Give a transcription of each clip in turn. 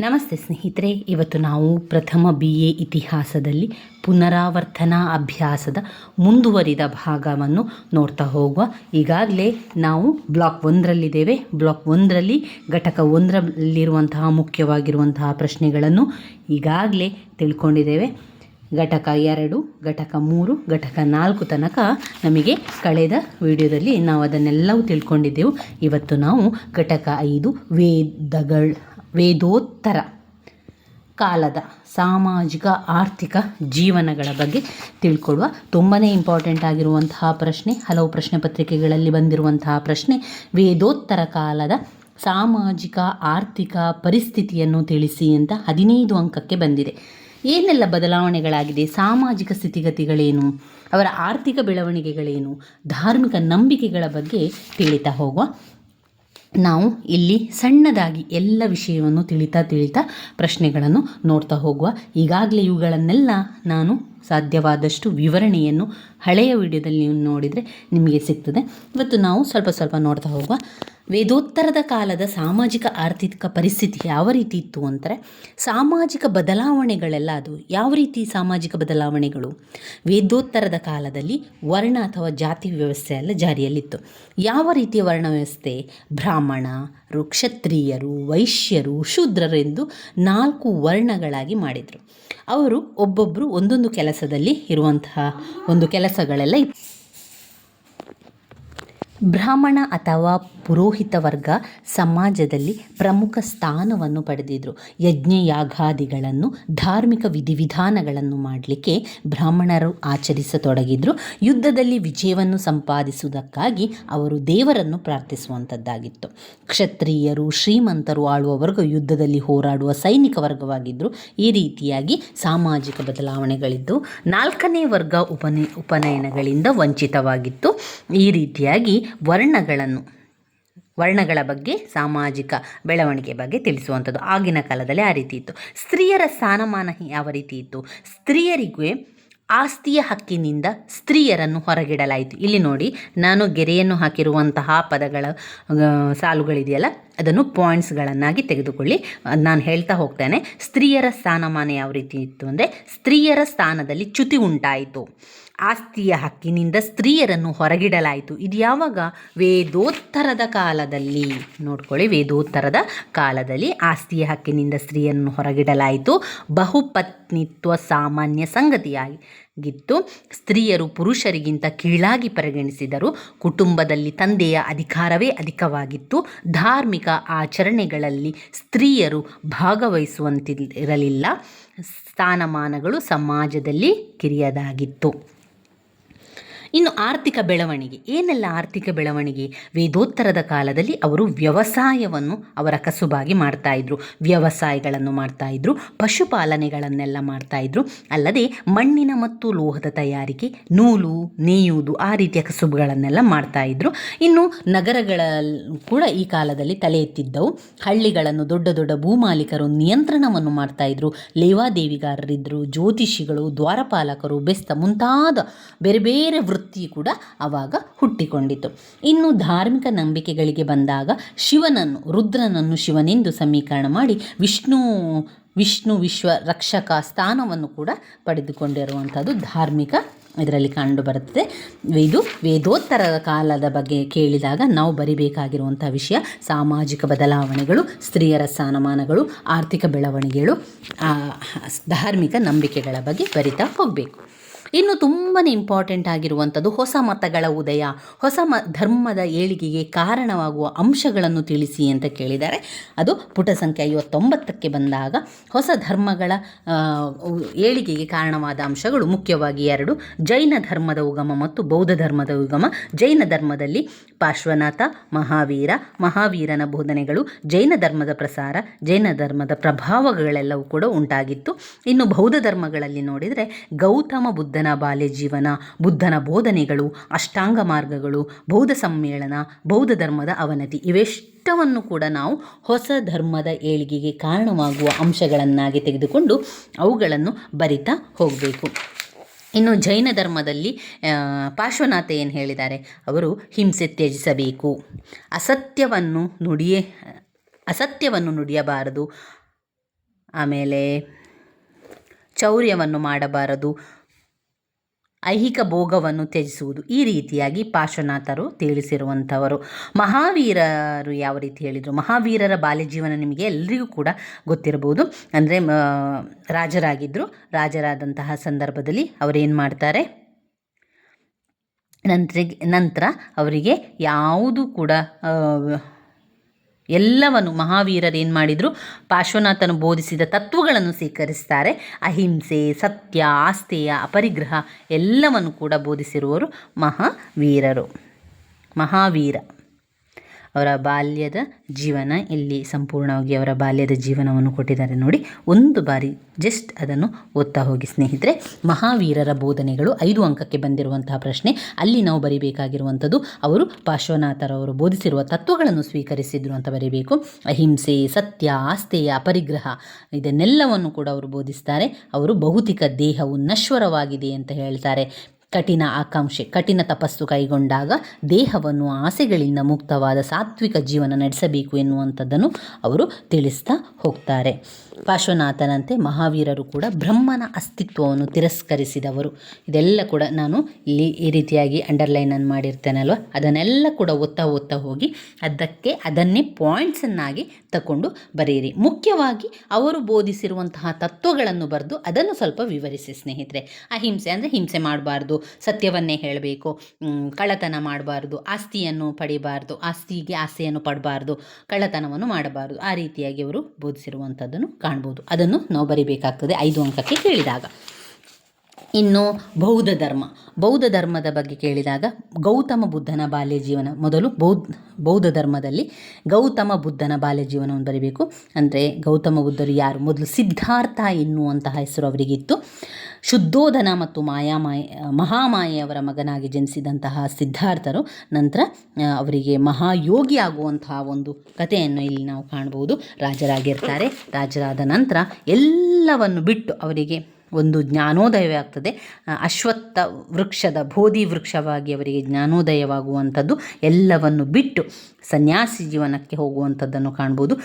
ನಮಸ್ತೆ ಸ್ನೇಹಿತರೆ, ಇವತ್ತು ನಾವು ಪ್ರಥಮ ಬಿ ಎ ಇತಿಹಾಸದಲ್ಲಿ ಪುನರಾವರ್ತನಾ ಅಭ್ಯಾಸದ ಮುಂದುವರಿದ ಭಾಗವನ್ನು ನೋಡ್ತಾ ಹೋಗುವ. ಈಗಾಗಲೇ ನಾವು ಬ್ಲಾಕ್ ಒಂದರಲ್ಲಿದ್ದೇವೆ. ಬ್ಲಾಕ್ ಒಂದರಲ್ಲಿ, ಘಟಕ ಒಂದರಲ್ಲಿರುವಂತಹ ಮುಖ್ಯವಾಗಿರುವಂತಹ ಪ್ರಶ್ನೆಗಳನ್ನು ಈಗಾಗಲೇ ತಿಳ್ಕೊಂಡಿದ್ದೇವೆ. ಘಟಕ ಎರಡು, ಘಟಕ ಮೂರು, ಘಟಕ ನಾಲ್ಕು ತನಕ ನಮಗೆ ಕಳೆದ ವಿಡಿಯೋದಲ್ಲಿ ನಾವು ಅದನ್ನೆಲ್ಲವೂ ತಿಳ್ಕೊಂಡಿದ್ದೆವು. ಇವತ್ತು ನಾವು ಘಟಕ ಐದು, ವೇದಗಳ. ವೇದೋತ್ತರ ಕಾಲದ ಸಾಮಾಜಿಕ, ಆರ್ಥಿಕ ಜೀವನಗಳ ಬಗ್ಗೆ ತಿಳ್ಕೊಳ್ಳುವ ತುಂಬಾ ಇಂಪಾರ್ಟೆಂಟ್ ಆಗಿರುವಂತಹ ಪ್ರಶ್ನೆ, ಹಲವು ಪ್ರಶ್ನೆ ಪತ್ರಿಕೆಗಳಲ್ಲಿ ಬಂದಿರುವಂತಹ ಪ್ರಶ್ನೆ, ವೇದೋತ್ತರ ಕಾಲದ ಸಾಮಾಜಿಕ, ಆರ್ಥಿಕ ಪರಿಸ್ಥಿತಿಯನ್ನು ತಿಳಿಸಿ ಅಂತ ಹದಿನೈದು ಅಂಕಕ್ಕೆ ಬಂದಿದೆ. ಏನೆಲ್ಲ ಬದಲಾವಣೆಗಳಾಗಿದೆ? ಸಾಮಾಜಿಕ ಸ್ಥಿತಿಗತಿಗಳೇನು? ಅವರ ಆರ್ಥಿಕ ಬೆಳವಣಿಗೆಗಳೇನು? ಧಾರ್ಮಿಕ ನಂಬಿಕೆಗಳ ಬಗ್ಗೆ ತಿಳಿತಾ ಹೋಗುವ ನಾವು ಇಲ್ಲಿ ಸಣ್ಣದಾಗಿ ಎಲ್ಲ ವಿಷಯವನ್ನು ತಿಳಿತಾ ತಿಳಿತಾ ಪ್ರಶ್ನೆಗಳನ್ನು ನೋಡ್ತಾ ಹೋಗುವ ಈಗಾಗಲೇ ಇವುಗಳನ್ನೆಲ್ಲ ನಾನು ಸಾಧ್ಯವಾದಷ್ಟು ವಿವರಣೆಯನ್ನು ಹಳೆಯ ವಿಡಿಯೋದಲ್ಲಿ ನೋಡಿದರೆ ನಿಮಗೆ ಸಿಗ್ತದೆ. ಇವತ್ತು ನಾವು ಸ್ವಲ್ಪ ಸ್ವಲ್ಪ ನೋಡ್ತಾ ಹೋಗುವ ವೇದೋತ್ತರದ ಕಾಲದ ಸಾಮಾಜಿಕ, ಆರ್ಥಿಕ ಪರಿಸ್ಥಿತಿ ಯಾವ ರೀತಿ ಇತ್ತು ಅಂತಾರೆ ಸಾಮಾಜಿಕ ಬದಲಾವಣೆಗಳೆಲ್ಲ ಅದು ಯಾವ ರೀತಿ ಸಾಮಾಜಿಕ ಬದಲಾವಣೆಗಳು? ವೇದೋತ್ತರದ ಕಾಲದಲ್ಲಿ ವರ್ಣ ಅಥವಾ ಜಾತಿ ವ್ಯವಸ್ಥೆ ಎಲ್ಲ ಜಾರಿಯಲ್ಲಿತ್ತು. ಯಾವ ರೀತಿಯ ವರ್ಣ ವ್ಯವಸ್ಥೆ? ಬ್ರಾಹ್ಮಣರು ಕ್ಷತ್ರಿಯರು, ವೈಶ್ಯರು, ಶೂದ್ರರೆಂದು ನಾಲ್ಕು ವರ್ಣಗಳಾಗಿ ಮಾಡಿದರು. ಅವರು ಒಬ್ಬೊಬ್ಬರು ಒಂದೊಂದು ಕೆಲಸದಲ್ಲಿ ಇರುವಂತಹ ಒಂದು ಕೆಲಸಗಳೆಲ್ಲ ಬ್ರಾಹ್ಮಣ ಅಥವಾ ಪುರೋಹಿತ ವರ್ಗ ಸಮಾಜದಲ್ಲಿ ಪ್ರಮುಖ ಸ್ಥಾನವನ್ನು ಪಡೆದಿದ್ದರು ಯಜ್ಞ ಯಾಗಾದಿಗಳನ್ನು ಧಾರ್ಮಿಕ ವಿಧಿವಿಧಾನಗಳನ್ನು ಮಾಡಲಿಕ್ಕೆ ಬ್ರಾಹ್ಮಣರು ಆಚರಿಸತೊಡಗಿದ್ರು. ಯುದ್ಧದಲ್ಲಿ ವಿಜಯವನ್ನು ಸಂಪಾದಿಸುವುದಕ್ಕಾಗಿ ಅವರು ದೇವರನ್ನು ಪ್ರಾರ್ಥಿಸುವಂಥದ್ದಾಗಿತ್ತು. ಕ್ಷತ್ರಿಯರು, ಶ್ರೀಮಂತರು ಆಳುವ ವರ್ಗ ಯುದ್ಧದಲ್ಲಿ ಹೋರಾಡುವ ಸೈನಿಕ ವರ್ಗವಾಗಿದ್ದರು ಈ ರೀತಿಯಾಗಿ ಸಾಮಾಜಿಕ ಬದಲಾವಣೆಗಳಿದ್ದು, ನಾಲ್ಕನೇ ವರ್ಗ ಉಪನಯ ಉಪನಯನಗಳಿಂದ ವಂಚಿತವಾಗಿತ್ತು. ಈ ರೀತಿಯಾಗಿ ವರ್ಣಗಳನ್ನು, ವರ್ಣಗಳ ಬಗ್ಗೆ, ಸಾಮಾಜಿಕ ಬೆಳವಣಿಗೆ ಬಗ್ಗೆ ತಿಳಿಸುವಂಥದ್ದು ಆಗಿನ ಕಾಲದಲ್ಲಿ ಆ ರೀತಿ ಇತ್ತು. ಸ್ತ್ರೀಯರ ಸ್ಥಾನಮಾನ ಯಾವ ರೀತಿ ಇತ್ತು? ಸ್ತ್ರೀಯರಿಗೆ ಆಸ್ತಿಯ ಹಕ್ಕಿನಿಂದ ಸ್ತ್ರೀಯರನ್ನು ಹೊರಗಿಡಲಾಯಿತು. ಇಲ್ಲಿ ನೋಡಿ, ನಾನು ಗೆರೆಯನ್ನು ಹಾಕಿರುವಂತಹ ಪದಗಳ ಸಾಲುಗಳಿದೆಯಲ್ಲ, ಅದನ್ನು ಪಾಯಿಂಟ್ಸ್ಗಳನ್ನಾಗಿ ತೆಗೆದುಕೊಳ್ಳಿ. ನಾನು ಹೇಳ್ತಾ ಹೋಗ್ತೇನೆ, ಸ್ತ್ರೀಯರ ಸ್ಥಾನಮಾನ ಯಾವ ರೀತಿ ಇತ್ತು ಅಂದರೆ, ಸ್ತ್ರೀಯರ ಸ್ಥಾನದಲ್ಲಿ ಚ್ಯುತಿ ಉಂಟಾಯಿತು. ಆಸ್ತಿಯ ಹಕ್ಕಿನಿಂದ ಸ್ತ್ರೀಯರನ್ನು ಹೊರಗಿಡಲಾಯಿತು. ಇದು ಯಾವಾಗ? ವೇದೋತ್ತರದ ಕಾಲದಲ್ಲಿ. ನೋಡ್ಕೊಳ್ಳಿ, ವೇದೋತ್ತರದ ಕಾಲದಲ್ಲಿ ಆಸ್ತಿಯ ಹಕ್ಕಿನಿಂದ ಸ್ತ್ರೀಯನ್ನು ಹೊರಗಿಡಲಾಯಿತು. ಬಹುಪತ್ನಿತ್ವ ಸಾಮಾನ್ಯ ಸಂಗತಿಯಾಗಿ ಗಿತ್ತು ಸ್ತ್ರೀಯರು ಪುರುಷರಿಗಿಂತ ಕೀಳಾಗಿ ಪರಿಗಣಿಸಿದರು. ಕುಟುಂಬದಲ್ಲಿ ತಂದೆಯ ಅಧಿಕಾರವೇ ಅಧಿಕವಾಗಿತ್ತು. ಧಾರ್ಮಿಕ ಆಚರಣೆಗಳಲ್ಲಿ ಸ್ತ್ರೀಯರು ಭಾಗವಹಿಸುವಂತಿರಲಿಲ್ಲ. ಸ್ಥಾನಮಾನಗಳು ಸಮಾಜದಲ್ಲಿ ಕಿರಿಯದಾಗಿತ್ತು. ಇನ್ನು ಆರ್ಥಿಕ ಬೆಳವಣಿಗೆ. ಏನೆಲ್ಲ ಆರ್ಥಿಕ ಬೆಳವಣಿಗೆ? ವೇದೋತ್ತರದ ಕಾಲದಲ್ಲಿ ಅವರು ವ್ಯವಸಾಯವನ್ನು ಅವರ ಕಸುಬಾಗಿ ಮಾಡ್ತಾಯಿದ್ರು ವ್ಯವಸಾಯಗಳನ್ನು ಮಾಡ್ತಾಯಿದ್ರು ಪಶುಪಾಲನೆಗಳನ್ನೆಲ್ಲ ಮಾಡ್ತಾಯಿದ್ರು ಅಲ್ಲದೆ ಮಣ್ಣಿನ ಮತ್ತು ಲೋಹದ ತಯಾರಿಕೆ, ನೂಲು, ನೇಯುವುದು ಆ ರೀತಿಯ ಕಸುಬುಗಳನ್ನೆಲ್ಲ ಮಾಡ್ತಾಯಿದ್ರು ಇನ್ನು ನಗರಗಳ ಕೂಡ ಈ ಕಾಲದಲ್ಲಿ ತಲೆ ಎತ್ತಿದ್ದವು. ಹಳ್ಳಿಗಳನ್ನು ದೊಡ್ಡ ದೊಡ್ಡ ಭೂಮಾಲೀಕರು ನಿಯಂತ್ರಣವನ್ನು ಮಾಡ್ತಾಯಿದ್ರು ಲೇವಾದೇವಿಗಾರರಿದ್ದರು ಜ್ಯೋತಿಷಿಗಳು, ದ್ವಾರಪಾಲಕರು, ಬೆಸ್ತ ಮುಂತಾದ ಬೇರೆ ಬೇರೆ ವೃತ್ತಿ ವೃತ್ತಿ ಕೂಡ ಆವಾಗ ಹುಟ್ಟಿಕೊಂಡಿತು. ಇನ್ನು ಧಾರ್ಮಿಕ ನಂಬಿಕೆಗಳಿಗೆ ಬಂದಾಗ ಶಿವನನ್ನು, ರುದ್ರನನ್ನು ಶಿವನೆಂದು ಸಮೀಕರಣ ಮಾಡಿ ವಿಷ್ಣು ವಿಷ್ಣು ವಿಶ್ವ ರಕ್ಷಕ ಸ್ಥಾನವನ್ನು ಕೂಡ ಪಡೆದುಕೊಂಡಿರುವಂಥದ್ದು ಧಾರ್ಮಿಕ ಇದರಲ್ಲಿ ಕಂಡು ಬರುತ್ತದೆ. ಇದು ವೇದೋತ್ತರದ ಕಾಲದ ಬಗ್ಗೆ ಕೇಳಿದಾಗ ನಾವು ಬರಿಬೇಕಾಗಿರುವಂಥ ವಿಷಯ ಸಾಮಾಜಿಕ ಬದಲಾವಣೆಗಳು, ಸ್ತ್ರೀಯರ ಸ್ಥಾನಮಾನಗಳು ಆರ್ಥಿಕ ಬೆಳವಣಿಗೆಗಳು ಧಾರ್ಮಿಕ ನಂಬಿಕೆಗಳ ಬಗ್ಗೆ ಬರಿತಾ ಹೋಗಬೇಕು. ಇನ್ನು ತುಂಬಾ ಇಂಪಾರ್ಟೆಂಟ್ ಆಗಿರುವಂಥದ್ದು ಹೊಸ ಮತಗಳ ಉದಯ, ಹೊಸ ಮ, ಧರ್ಮದ ಏಳಿಗೆಗೆ ಕಾರಣವಾಗುವ ಅಂಶಗಳನ್ನು ತಿಳಿಸಿ ಅಂತ ಕೇಳಿದ್ದಾರೆ. ಅದು ಪುಟ ಸಂಖ್ಯೆ ಐವತ್ತೊಂಬತ್ತಕ್ಕೆ ಬಂದಾಗ ಹೊಸ ಧರ್ಮಗಳ ಏಳಿಗೆಗೆ ಕಾರಣವಾದ ಅಂಶಗಳು ಮುಖ್ಯವಾಗಿ ಎರಡು, ಜೈನ ಧರ್ಮದ ಉಗಮ ಮತ್ತು ಬೌದ್ಧ ಧರ್ಮದ ಉಗಮ. ಜೈನ ಧರ್ಮದಲ್ಲಿ ಪಾರ್ಶ್ವನಾಥ, ಮಹಾವೀರ, ಮಹಾವೀರನ ಬೋಧನೆಗಳು, ಜೈನ ಧರ್ಮದ ಪ್ರಸಾರ, ಜೈನ ಧರ್ಮದ ಪ್ರಭಾವಗಳೆಲ್ಲವೂ ಕೂಡ ಉಂಟಾಗಿತ್ತು. ಇನ್ನು ಬೌದ್ಧ ಧರ್ಮಗಳಲ್ಲಿ ನೋಡಿದರೆ ಗೌತಮ ಬುದ್ಧ ಬುದ್ಧನ ಬಾಲ್ಯ ಜೀವನ, ಬುದ್ಧನ ಬೋಧನೆಗಳು, ಅಷ್ಟಾಂಗ ಮಾರ್ಗಗಳು, ಬೌದ್ಧ ಸಮ್ಮೇಳನ, ಬೌದ್ಧ ಧರ್ಮದ ಅವನತಿ ಇವೆಷ್ಟವನ್ನು ಕೂಡ ನಾವು ಹೊಸ ಧರ್ಮದ ಏಳಿಗೆಗೆ ಕಾರಣವಾಗುವ ಅಂಶಗಳನ್ನಾಗಿ ತೆಗೆದುಕೊಂಡು ಅವುಗಳನ್ನು ಬರಿತಾ ಹೋಗಬೇಕು. ಇನ್ನು ಜೈನ ಧರ್ಮದಲ್ಲಿ ಪಾರ್ಶ್ವನಾಥ ಏನು ಹೇಳಿದ್ದಾರೆ, ಅವರು ಹಿಂಸೆ ತ್ಯಜಿಸಬೇಕು. ಅಸತ್ಯವನ್ನು ನುಡಿಯೇ, ಅಸತ್ಯವನ್ನು ನುಡಿಯಬಾರದು. ಆಮೇಲೆ, ಚೌರ್ಯವನ್ನು ಮಾಡಬಾರದು. ಐಹಿಕ ಭೋಗವನ್ನು ತ್ಯಜಿಸುವುದು ಈ ರೀತಿಯಾಗಿ ಪಾರ್ಶ್ವನಾಥರು ತಿಳಿಸಿರುವಂಥವರು. ಮಹಾವೀರರು ಯಾವ ರೀತಿ ಹೇಳಿದರು? ಮಹಾವೀರರ ಬಾಲ್ಯ ಜೀವನ ನಿಮಗೆ ಎಲ್ಲರಿಗೂ ಕೂಡ ಗೊತ್ತಿರಬಹುದು. ಅಂದರೆ ರಾಜರಾಗಿದ್ದರು ರಾಜರಾದಂತಹ ಸಂದರ್ಭದಲ್ಲಿ ಅವರೇನು ಮಾಡ್ತಾರೆ? ನಂತರ ನಂತರ ಅವರಿಗೆ ಯಾವುದು ಕೂಡ ಎಲ್ಲವನ್ನು ಮಹಾವೀರರು ಏನು ಮಾಡಿದರು? ಪಾರ್ಶ್ವನಾಥನು ಬೋಧಿಸಿದ ತತ್ವಗಳನ್ನು ಸ್ವೀಕರಿಸ್ತಾರೆ. ಅಹಿಂಸೆ, ಸತ್ಯ ಆಸ್ತೆಯ ಅಪರಿಗ್ರಹ ಎಲ್ಲವನ್ನು ಕೂಡ ಬೋಧಿಸಿರುವರು ಮಹಾವೀರರು. ಮಹಾವೀರ. ಅವರ ಬಾಲ್ಯದ ಜೀವನ, ಇಲ್ಲಿ ಸಂಪೂರ್ಣವಾಗಿ ಅವರ ಬಾಲ್ಯದ ಜೀವನವನ್ನು ಕೊಟ್ಟಿದ್ದಾರೆ ನೋಡಿ. ಒಂದು ಬಾರಿ ಜಸ್ಟ್ ಅದನ್ನು ಓದ್ತಾ ಹೋಗಿ ಸ್ನೇಹಿತರೆ, ಮಹಾವೀರರ ಬೋಧನೆಗಳು ಐದು ಅಂಕಕ್ಕೆ ಬಂದಿರುವಂತಹ ಪ್ರಶ್ನೆ. ಅಲ್ಲಿ ನಾವು ಬರಿಬೇಕಾಗಿರುವಂಥದ್ದು, ಅವರು ಪಾರ್ಶ್ವನಾಥರವರು ಬೋಧಿಸಿರುವ ತತ್ವಗಳನ್ನು ಸ್ವೀಕರಿಸಿದ್ರು ಅಂತ ಬರೀಬೇಕು. ಅಹಿಂಸೆ, ಸತ್ಯ ಆಸ್ತೆಯ ಅಪರಿಗ್ರಹ ಇದನ್ನೆಲ್ಲವನ್ನು ಕೂಡ ಅವರು ಬೋಧಿಸ್ತಾರೆ. ಅವರು ಭೌತಿಕ ದೇಹವು ನಶ್ವರವಾಗಿದೆ ಅಂತ ಹೇಳ್ತಾರೆ. ಕಠಿಣ ಆಕಾಂಕ್ಷೆ, ಕಠಿಣ ತಪಸ್ಸು ಕೈಗೊಂಡಾಗ ದೇಹವನ್ನು ಆಸೆಗಳಿಂದ ಮುಕ್ತವಾದ ಸಾತ್ವಿಕ ಜೀವನ ನಡೆಸಬೇಕು ಎನ್ನುವಂಥದ್ದನ್ನು ಅವರು ತಿಳಿಸ್ತಾ ಹೋಗ್ತಾರೆ. ಪಾರ್ಶ್ವನಾಥನಂತೆ ಮಹಾವೀರರು ಕೂಡ ಬ್ರಹ್ಮನ ಅಸ್ತಿತ್ವವನ್ನು ತಿರಸ್ಕರಿಸಿದವರು. ಇದೆಲ್ಲ ಕೂಡ ನಾನು ಇಲ್ಲಿ ಈ ರೀತಿಯಾಗಿ ಅಂಡರ್ಲೈನನ್ನು ಮಾಡಿರ್ತೇನಲ್ವ? ಅದನ್ನೆಲ್ಲ ಕೂಡ ಓದ್ತಾ ಓದ್ತಾ ಹೋಗಿ ಅದಕ್ಕೆ ಅದನ್ನೇ ಪಾಯಿಂಟ್ಸನ್ನಾಗಿ ತಗೊಂಡು ಬರೆಯಿರಿ. ಮುಖ್ಯವಾಗಿ ಅವರು ಬೋಧಿಸಿರುವಂತಹ ತತ್ವಗಳನ್ನು ಬರೆದು ಅದನ್ನು ಸ್ವಲ್ಪ ವಿವರಿಸಿ ಸ್ನೇಹಿತರೆ. ಅಹಿಂಸೆ ಅಂದರೆ ಹಿಂಸೆ ಮಾಡಬಾರ್ದು, ಸತ್ಯವನ್ನೇ ಹೇಳಬೇಕು ಕಳ್ಳತನ ಮಾಡಬಾರ್ದು, ಆಸ್ತಿಯನ್ನು ಪಡಿಬಾರ್ದು, ಆಸ್ತಿಗೆ ಆಸೆಯನ್ನು ಪಡಬಾರ್ದು, ಕಳ್ಳತನವನ್ನು ಮಾಡಬಾರ್ದು. ಆ ರೀತಿಯಾಗಿ ಅವರು ಬೋಧಿಸಿರುವಂಥದ್ದನ್ನು ಕಾಣ್ಬೋದು. ಅದನ್ನು ನಾವು ಬರಿಬೇಕಾಗ್ತದೆ ಐದು ಅಂಕಕ್ಕೆ ಕೇಳಿದಾಗ. ಇನ್ನು ಬೌದ್ಧ ಧರ್ಮ. ಬೌದ್ಧ ಧರ್ಮದ ಬಗ್ಗೆ ಕೇಳಿದಾಗ ಗೌತಮ ಬುದ್ಧನ ಬಾಲ್ಯ ಜೀವನ ಮೊದಲು ಬೌದ್ಧ ಬೌದ್ಧ ಧರ್ಮದಲ್ಲಿ ಗೌತಮ ಬುದ್ಧನ ಬಾಲ್ಯ ಜೀವನವನ್ನು ಬರೀಬೇಕು. ಅಂದರೆ ಗೌತಮ ಬುದ್ಧರು ಯಾರು? ಮೊದಲು ಸಿದ್ಧಾರ್ಥ ಎನ್ನುವಂತಹ ಹೆಸರು ಅವರಿಗಿತ್ತು. ಶುದ್ಧೋಧನ ಮತ್ತು ಮಾಯಾಮಾಯ ಮಹಾಮಾಯೆಯವರ ಮಗನಾಗಿ ಜನಿಸಿದಂತಹ ಸಿದ್ಧಾರ್ಥರು ನಂತರ ಅವರಿಗೆ ಮಹಾಯೋಗಿ ಆಗುವಂತಹ ಒಂದು ಕಥೆಯನ್ನು ಇಲ್ಲಿ ನಾವು ಕಾಣ್ಬೋದು ರಾಜರಾಗಿರ್ತಾರೆ. ರಾಜರಾದ ನಂತರ ಎಲ್ಲವನ್ನು ಬಿಟ್ಟು ಅವರಿಗೆ ಒಂದು ಜ್ಞಾನೋದಯವೇ ಆಗ್ತದೆ ಅಶ್ವತ್ಥ ವೃಕ್ಷದ ಬೋಧಿ ವೃಕ್ಷವಾಗಿ ಅವರಿಗೆ ಜ್ಞಾನೋದಯವಾಗುವಂಥದ್ದು ಎಲ್ಲವನ್ನು ಬಿಟ್ಟು ಸನ್ಯಾಸಿ ಜೀವನಕ್ಕೆ ಹೋಗುವಂಥದ್ದನ್ನು ಕಾಣ್ಬೋದು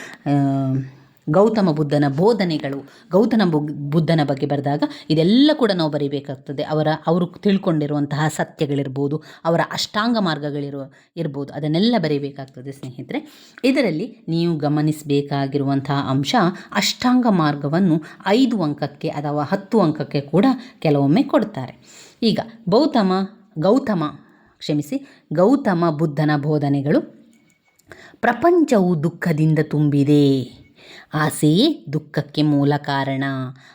ಗೌತಮ ಬುದ್ಧನ ಬೋಧನೆಗಳು, ಗೌತಮ ಬುದ್ಧನ ಬಗ್ಗೆ ಬರೆದಾಗ ಇದೆಲ್ಲ ಕೂಡ ನಾವು ಬರೀಬೇಕಾಗ್ತದೆ. ಅವರ, ಅವರು ತಿಳ್ಕೊಂಡಿರುವಂತಹ ಸತ್ಯಗಳಿರ್ಬೋದು, ಅವರ ಅಷ್ಟಾಂಗ ಮಾರ್ಗಗಳಿರುವ, ಇರ್ಬೋದು, ಅದನ್ನೆಲ್ಲ ಬರೀಬೇಕಾಗ್ತದೆ ಸ್ನೇಹಿತರೆ. ಇದರಲ್ಲಿ ನೀವು ಗಮನಿಸಬೇಕಾಗಿರುವಂತಹ ಅಂಶ ಅಷ್ಟಾಂಗ ಮಾರ್ಗವನ್ನು ಐದು ಅಂಕಕ್ಕೆ ಅಥವಾ ಹತ್ತು ಅಂಕಕ್ಕೆ ಕೂಡ ಕೆಲವೊಮ್ಮೆ ಕೊಡ್ತಾರೆ. ಈಗ ಗೌತಮ ಗೌತಮ, ಕ್ಷಮಿಸಿ, ಗೌತಮ ಬುದ್ಧನ ಬೋಧನೆಗಳು ಪ್ರಪಂಚವು ದುಃಖದಿಂದ ತುಂಬಿದೆ. ಆಸೆಯೇ ದುಃಖಕ್ಕೆ ಮೂಲ ಕಾರಣ.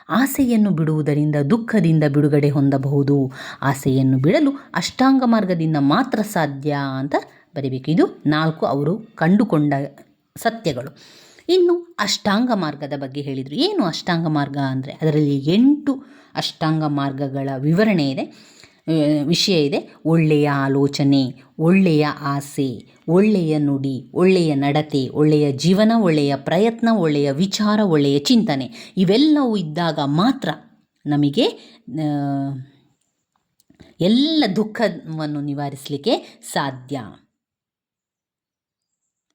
ಆಸೆಯನ್ನು ಬಿಡುವುದರಿಂದ ದುಃಖದಿಂದ ಬಿಡುಗಡೆ ಹೊಂದಬಹುದು. ಆಸೆಯನ್ನು ಬಿಡಲು ಅಷ್ಟಾಂಗ ಮಾರ್ಗದಿಂದ ಮಾತ್ರ ಸಾಧ್ಯ ಅಂತ ಬರೀಬೇಕು. ಇದು ನಾಲ್ಕು ಅವರು ಕಂಡುಕೊಂಡ ಸತ್ಯಗಳು. ಇನ್ನು ಅಷ್ಟಾಂಗ ಮಾರ್ಗದ ಬಗ್ಗೆ ಹೇಳಿದರು. ಏನು ಅಷ್ಟಾಂಗ ಮಾರ್ಗ ಅಂದರೆ? ಅದರಲ್ಲಿ ಎಂಟು ಅಷ್ಟಾಂಗ ಮಾರ್ಗಗಳ ವಿವರಣೆ ಇದೆ. ವಿಷಯ ಇದೆ. ಒಳ್ಳೆಯ ಆಲೋಚನೆ, ಒಳ್ಳೆಯ ಆಸೆ, ಒಳ್ಳೆಯ ನುಡಿ, ಒಳ್ಳೆಯ ನಡತೆ, ಒಳ್ಳೆಯ ಜೀವನ, ಒಳ್ಳೆಯ ಪ್ರಯತ್ನ, ಒಳ್ಳೆಯ ವಿಚಾರ, ಒಳ್ಳೆಯ ಚಿಂತನೆ ಇವೆಲ್ಲವೂ ಇದ್ದಾಗ ಮಾತ್ರ ನಮಗೆ ಎಲ್ಲ ದುಃಖವನ್ನು ನಿವಾರಿಸಲಿಕ್ಕೆ ಸಾಧ್ಯ.